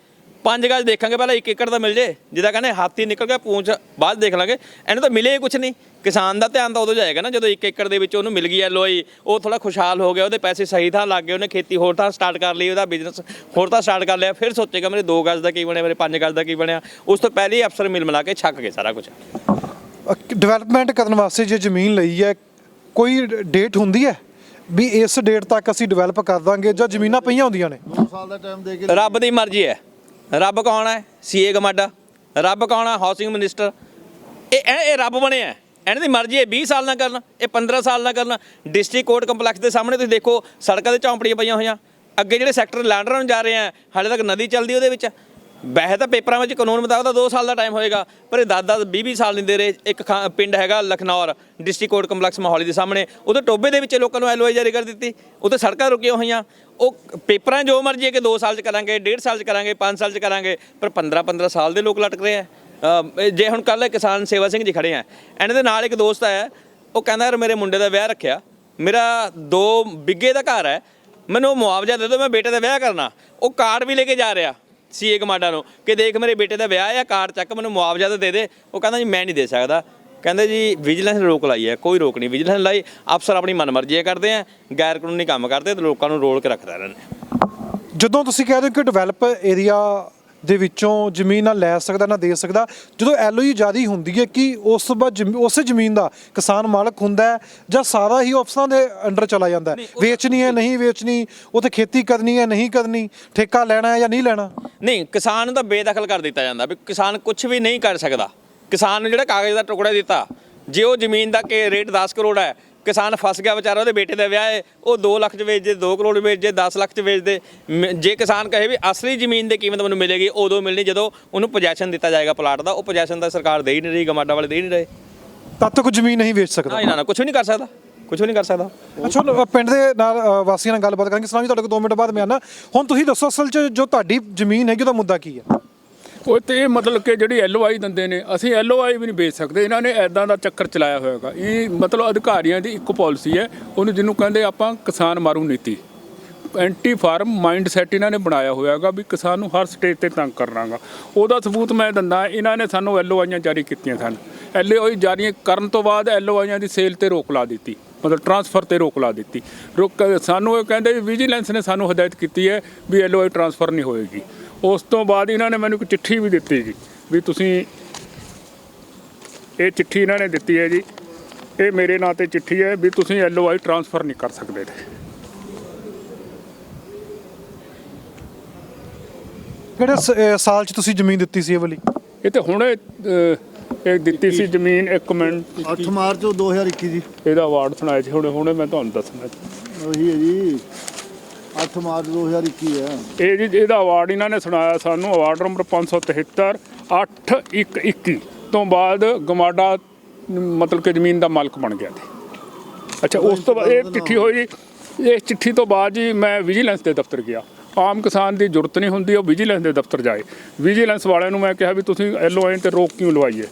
B: ਪੰਜ ਗਜ ਦੇਖਾਂਗੇ ਪਹਿਲਾਂ 1 ਏਕੜ ਦਾ ਮਿਲ ਜੇ। ਜਿਹਦਾ ਕਹਿੰਦੇ ਹਾਥੀ ਨਿਕਲ ਗਿਆ, ਪੂੰਛ ਬਾਅਦ ਦੇਖ ਲਾਂਗੇ। ਇਹਨੂੰ ਤਾਂ ਮਿਲੇ ਕੁਝ ਨਹੀਂ। ਕਿਸਾਨ ਦਾ ਧਿਆਨ ਤਾਂ ਉਦੋਂ ਜਾਏਗਾ ਨਾ, ਜਦੋਂ 1 ਏਕੜ ਦੇ ਵਿੱਚ ਉਹਨੂੰ ਮਿਲ ਗਈ ਐਲਓਆਈ ਉਹ ਥੋੜਾ ਖੁਸ਼ਹਾਲ ਹੋ ਗਿਆ, ਉਹਦੇ ਪੈਸੇ ਸਹੀ ਥਾਂ ਲੱਗ ਗਏ, ਉਹਨੇ ਖੇਤੀ ਹੋਰ ਥਾਂ ਸਟਾਰਟ ਕਰ ਲਈ, ਉਹਦਾ ਬਿਜ਼ਨਸ ਹੋਰ ਥਾਂ ਸਟਾਰਟ ਕਰ ਲਿਆ। ਫਿਰ ਸੋਚੇਗਾ ਮੇਰੇ 2 ਗਜ ਦਾ ਕੀ ਬਣਿਆ, ਮੇਰੇ 5 ਗਜ ਦਾ ਕੀ ਬਣਿਆ। ਉਸ ਤੋਂ ਪਹਿਲੇ ਹੀ ਅਫਸਰ ਮਿਲ ਮਿਲਾ ਕੇ ਛੱਕ ਗਏ ਸਾਰਾ ਕੁਝ
A: ਡਿਵੈਲਪਮੈਂਟ ਕਰਨ ਵਾਸਤੇ ਜੇ ਜ਼ਮੀਨ ਲਈ ਹੈ ਕੋਈ ਡੇਟ ਹੁੰਦੀ ਹੈ ਵੀ ਇਸ ਡੇਟ ਤੱਕ ਅਸੀਂ ਡਿਵੈਲਪ ਕਰ ਦਾਂਗੇ ਜਾਂ ਜ਼ਮੀਨਾਂ ਪਈਆਂ ਹੁੰਦੀਆਂ ਨੇ?
C: 2 ਸਾਲ ਦਾ ਟਾਈਮ ਦੇ ਕੇ
B: ਰੱਬ ਦੀ ਮਰਜ਼ੀ ਹੈ। ਰੱਬ ਕੌਣ ਹੈ? ਸੀਏ ਗਮਾਡਾ। ਰੱਬ ਕੌਣ ਹੈ? ਹਾਊਸਿੰਗ ਮਿਨਿਸਟਰ ਇਹ ਇਹ ਇਹ ਰੱਬ ਬਣਿਆ ਹੈ। ਇਹਨਾਂ ਦੀ ਮਰਜ਼ੀ ਹੈ 20 ਸਾਲ ਨਾ ਕਰਨ ਇਹ 15 ਸਾਲ ਨਾ ਕਰਨ। ਡਿਸਟ੍ਰਿਕਟ ਕੋਰਟ ਕੰਪਲੈਕਸ ਦੇ ਸਾਹਮਣੇ ਤੁਸੀਂ ਦੇਖੋ ਸੜਕਾਂ ਤੇ ਝੌਂਪੜੀਆਂ ਪਈਆਂ ਹੋਈਆਂ। ਅੱਗੇ ਜਿਹੜੇ ਸੈਕਟਰ ਲੈਂਡਰਾਂ ਨੂੰ ਜਾ ਰਹੇ ਆ ਹਾਲੇ ਤੱਕ ਨਦੀ ਚੱਲਦੀ ਉਹਦੇ ਵਿੱਚ। ਵੈਸੇ ਤਾਂ ਪੇਪਰਾਂ ਵਿੱਚ ਕਾਨੂੰਨ ਮੁਤਾਬਕ ਤਾਂ 2 ਸਾਲ ਦਾ ਟਾਈਮ ਹੋਏਗਾ, ਪਰ ਇਹ 10 10 20 20 ਸਾਲ ਨਹੀਂ ਦੇ ਰਹੇ। ਇੱਕ ਖਾ- ਪਿੰਡ ਹੈਗਾ Lakhnaur district court complex Mohali ਦੇ ਸਾਹਮਣੇ। ਉਹਦੇ ਟੋਬੇ ਦੇ ਵਿੱਚ ਲੋਕਾਂ ਨੂੰ ਐਲਓਆਈ ਜਾਰੀ ਕਰ ਦਿੱਤੀ। ਉੱਥੇ ਸੜਕਾਂ ਰੁਕੀਆਂ ਹੋਈਆਂ। ਉਹ ਪੇਪਰਾਂ 'ਚ ਜੋ ਮਰਜ਼ੀ ਹੈ ਕਿ 2 ਸਾਲ 'ਚ ਕਰਾਂਗੇ 1.5 ਸਾਲ 'ਚ ਕਰਾਂਗੇ 5 ਸਾਲ 'ਚ ਕਰਾਂਗੇ, ਪਰ 15 15 ਸਾਲ ਦੇ ਲੋਕ ਲਟਕ ਰਹੇ ਆ। ਅਹ, ਇਹ ਜੇ ਹੁਣ ਕੱਲ੍ਹ ਕਿਸਾਨ ਸੇਵਾ ਸਿੰਘ ਜੀ ਖੜੇ ਆ। ਇਹਨਾਂ ਦੇ ਨਾਲ ਇੱਕ ਦੋਸਤ ਆਇਆ। ਉਹ ਕਹਿੰਦਾ, ਯਾਰ, ਮੇਰੇ ਮੁੰਡੇ ਦਾ ਵਿਆਹ ਰੱਖਿਆ। ਮੇਰਾ 2 ਬਿੱਗੇ ਦਾ ਘਰ ਹੈ। ਮੈਨੂੰ ਮੁਆਵਜ਼ਾ ਦੇ ਦਿਓ, ਮੈਂ ਬੇਟੇ ਦਾ ਵਿਆਹ ਕਰਨਾ। ਉਹ ਕਾਰਡ ਵੀ ਲੈ ਕੇ ਜਾ ਰਿਹਾ। ਸੀਏ ਕਮਾਂਡਾ ਨੂੰ ਕਿ ਦੇਖ ਮੇਰੇ ਬੇਟੇ ਦਾ ਵਿਆਹ ਆ ਕਾਰਡ ਚੱਕ ਮੈਨੂੰ ਮੁਆਵਜ਼ਾ ਤਾਂ ਦੇ ਦੇ। ਉਹ ਕਹਿੰਦਾ ਜੀ, ਮੈਂ ਨਹੀਂ ਦੇ ਸਕਦਾ। ਕਹਿੰਦੇ ਜੀ ਵਿਜੀਲੈਂਸ ਰੋਕ ਲਾਈ ਹੈ, ਕੋਈ ਰੋਕ ਨਹੀਂ। ਵਿਜੀਲੈਂਸ ਲਾਈ, ਅਫਸਰ ਆਪਣੀ ਮਨਮਰਜ਼ੀ ਕਰਦੇ ਆ ਗੈਰ ਕਾਨੂੰਨੀ ਕੰਮ ਕਰਦੇ ਤੇ ਲੋਕਾਂ ਨੂੰ ਰੋਲ ਕੇ ਰੱਖਦਾ ਇਹਨਾਂ ਨੇ।
A: ਜਦੋਂ ਤੁਸੀਂ ਕਹਿ ਰਹੇ ਹੋ ਕਿ ਡਿਵੈਲਪ ਏਰੀਆ ਦੇ ਵਿੱਚੋਂ ਜ਼ਮੀਨ ਨਾ ਲੈ ਸਕਦਾ ਨਾ ਦੇ ਸਕਦਾ। ਜਦੋਂ ਐਲਓਈ ਜਿਆਦੀ ਹੁੰਦੀ ਹੈ ਕਿ ਉਸ ਤੋਂ ਬਾਅਦ ਜ਼ਮੀ- ਉਸੇ ਜ਼ਮੀਨ ਦਾ ਕਿਸਾਨ ਮਾਲਕ ਹੁੰਦਾ ਹੈ ਜਾਂ ਸਾਰਾ ਹੀ ਅਫਸਰਾਂ ਦੇ ਅੰਡਰ ਚਲਾ ਜਾਂਦਾ ਹੈ। ਵੇਚਣੀ ਹੈ ਨਹੀਂ ਵੇਚਣੀ ਉਥੇ ਖੇਤੀ ਕਰਨੀ ਹੈ ਨਹੀਂ ਕਰਨੀ ਠੇਕਾ ਲੈਣਾ ਹੈ ਜਾਂ ਨਹੀਂ ਲੈਣਾ?
B: ਨਹੀਂ ਕਿਸਾਨ ਨੂੰ ਤਾਂ ਬੇਦਖਲ ਕਰ ਦਿੱਤਾ ਜਾਂਦਾ ਵੀ ਕਿਸਾਨ ਕੁਝ ਵੀ ਨਹੀਂ ਕਰ ਸਕਦਾ। ਕਿਸਾਨ ਨੂੰ ਜਿਹੜਾ ਕਾਗਜ਼ ਦਾ ਟੁਕੜਾ ਦਿੱਤਾ ਜੇ ਉਹ ਜ਼ਮੀਨ ਦਾ ਕਿ ਰੇਟ 10 ਕਰੋੜ ਹੈ ਕਿਸਾਨ ਫਸ ਗਿਆ ਵਿਚਾਰਾ ਉਹਦੇ ਬੇਟੇ ਦਾ ਵਿਆਹ ਹੈ ਉਹ 2 ਲੱਖ ਚ ਵੇਚ ਦੇ 2 ਕਰੋੜ ਵੇਚ ਦੇ 10 ਲੱਖ ਚ ਵੇਚ ਦੇ ਮ- ਜੇ ਕਿਸਾਨ ਕਹੇ ਵੀ ਅਸਲੀ ਜ਼ਮੀਨ ਦੀ ਕੀਮਤ ਮੈਨੂੰ ਮਿਲੇਗੀ ਉਦੋਂ ਮਿਲਣੀ ਜਦੋਂ ਉਹਨੂੰ ਪੋਜੈਸ਼ਨ ਦਿੱਤਾ ਜਾਏਗਾ ਪਲਾਟ ਦਾ ਉਹ ਪੋਜੈਸ਼ਨ ਤਾਂ ਸਰਕਾਰ ਦੇ ਹੀ ਨਹੀਂ ਰਹੀ ਗਮਾਡਾ ਵਾਲੇ ਦੇ ਹੀ ਨਹੀਂ ਰਹੇ।
A: ਤਦ ਤੱਕ ਜ਼ਮੀਨ ਨਹੀਂ ਵੇਚ ਸਕਦਾ।
B: ਨਾ ਨਾ ਕੁਝ ਵੀ ਨਹੀਂ ਕਰ ਸਕਦਾ ਕੁਝ ਵੀ ਨਹੀਂ ਕਰ ਸਕਦਾ।
A: ਅੱਛਾ ਪਿੰਡ ਦੇ ਨਾਲ ਵਾਸੀਆਂ ਨਾਲ ਗੱਲਬਾਤ ਕਰਾਂਗੇ ਸਲਾਮ ਜੀ ਤੁਹਾਡੇ ਕੋਲ 2 ਮਿੰਟ ਬਾਅਦ ਮੈਂ ਆਣਾ ਹੁਣ ਤੁਸੀਂ ਦੱਸੋ ਅਸਲ 'ਚ ਜੋ ਤੁਹਾਡੀ ਜ਼ਮੀਨ ਹੈਗੀ ਉਹਦਾ ਮੁੱਦਾ ਕੀ ਹੈ?
D: ਉਹ ਤੇ ਇਹ ਮਤਲਬ ਕਿ ਜਿਹੜੀ ਐਲਓਆਈ ਦਿੰਦੇ ਨੇ, ਅਸੀਂ ਐਲਓਆਈ ਵੀ ਨਹੀਂ ਵੇਚ ਸਕਦੇ। ਇਹਨਾਂ ਨੇ ਐਦਾਂ ਦਾ ਚੱਕਰ ਚਲਾਇਆ ਹੋਇਆਗਾ ਇਹ ਮਤਲਬ ਅਧਿਕਾਰੀਆਂ ਦੀ ਇੱਕ ਪਾਲਿਸੀ ਹੈ, ਉਹਨੂੰ ਜਿਹਨੂੰ ਕਹਿੰਦੇ ਆਪਾਂ ਕਿਸਾਨ ਮਾਰੂ ਨੀਤੀ। ਐਂਟੀ ਫਾਰਮ ਮਾਈਂਡ ਸੈਟ ਇਹਨਾਂ ਨੇ ਬਣਾਇਆ ਹੋਇਆਗਾ ਵੀ ਕਿਸਾਨ ਨੂੰ ਹਰ ਸਟੇਜ ਤੇ ਤੰਗ ਕਰਨਾਗਾ। ਉਹਦਾ ਸਬੂਤ ਮੈਂ ਦਿੰਦਾ, ਇਹਨਾਂ ਨੇ ਸਾਨੂੰ ਐਲਓਆਈਆਂ ਜਾਰੀ ਕੀਤੀਆਂ ਸਨ। ਐਲਓਆਈ ਜਾਰੀ ਕਰਨ ਤੋਂ ਬਾਅਦ ਐਲਓਆਈਆਂ ਦੀ ਸੇਲ ਤੇ ਰੋਕ ਲਾ ਦਿੱਤੀ। ਮਤਲਬ ਟਰਾਂਸਫਰ ਤੇ ਰੋਕ ਲਾ ਦਿੱਤੀ। ਰੋਕ ਸਾਨੂੰ ਇਹ ਕਹਿੰਦੇ ਵੀ ਵਿਜੀਲੈਂਸ ਨੇ ਸਾਨੂੰ ਹਦਾਇਤ ਕੀਤੀ ਹੈ ਵੀ ਐਲਓਆਈ ਟਰਾਂਸਫਰ ਨਹੀਂ ਹੋਏਗੀ। ਉਸ ਤੋਂ ਬਾਅਦ ਇਹਨਾਂ ਨੇ ਮੈਨੂੰ ਇੱਕ ਚਿੱਠੀ ਵੀ ਦਿੱਤੀ ਜੀ ਵੀ ਤੁਸੀਂ ਇਹ ਚਿੱਠੀ ਇਹਨਾਂ ਨੇ ਦਿੱਤੀ ਹੈ ਜੀ ਇਹ ਮੇਰੇ ਨਾਂ ਤੇ ਚਿੱਠੀ ਹੈ ਵੀ ਤੁਸੀਂ ਐਲਓਆਈ ਟਰਾਂਸਫਰ ਨਹੀਂ ਕਰ ਸਕਦੇ ਤੇ
A: ਕਿਹੜੇ ਸ- ਸਾਲ 'ਚ ਤੁਸੀਂ ਜ਼ਮੀਨ ਦਿੱਤੀ ਸੀ ਇਹ ਵਾਲੀ?
D: ਇਹ ਤੇ ਹੁਣ ਇਹ ਦਿੱਤੀ ਸੀ ਜ਼ਮੀਨ ਇੱਕ ਮਿੰਟ
C: 8 ਮਾਰਚ 2021 ਜੀ
D: ਇਹਦਾ ਅਵਾਰਡ ਸੁਣਾਇਆ ਸੀ ਹੁਣੇ ਹੁਣੇ ਮੈਂ ਤੁਹਾਨੂੰ ਦੱਸਣਾ ਜੀ।
C: ਉਹੀ ਹੈ ਜੀ। 8 ਮਾਰਚ 2021 ਹੈ।
D: ਇਹ ਜੀ ਇਹਦਾ ਅਵਾਰਡ ਇਹਨਾਂ ਨੇ ਸੁਣਾਇਆ ਸਾਨੂੰ ਅਵਾਰਡ ਨੰਬਰ 573 8121 ਤੋਂ ਬਾਅਦ ਗਮਾਡਾ ਮਤਲਬ ਕਿ ਜ਼ਮੀਨ ਦਾ ਮਾਲਕ ਬਣ ਗਿਆ ਤੇ ਅੱਛਾ ਉਸ ਤੋਂ ਬਾਅਦ ਇਹ ਚਿੱਠੀ ਹੋਈ ਜੀ। ਇਸ ਚਿੱਠੀ ਤੋਂ ਬਾਅਦ ਜੀ ਮੈਂ ਵਿਜੀਲੈਂਸ ਦੇ ਦਫ਼ਤਰ ਗਿਆ। ਆਮ ਕਿਸਾਨ ਦੀ ਜ਼ਰੂਰਤ ਨਹੀਂ ਹੁੰਦੀ ਉਹ ਵਿਜੀਲੈਂਸ ਦੇ ਦਫ਼ਤਰ ਜਾਏ। ਵਿਜੀਲੈਂਸ ਵਾਲਿਆਂ ਨੂੰ ਮੈਂ ਕਿਹਾ ਵੀ ਤੁਸੀਂ ਐਲਓਆਈ ਤੇ ਰੋਕ ਕਿਉਂ ਲਵਾਈਏ?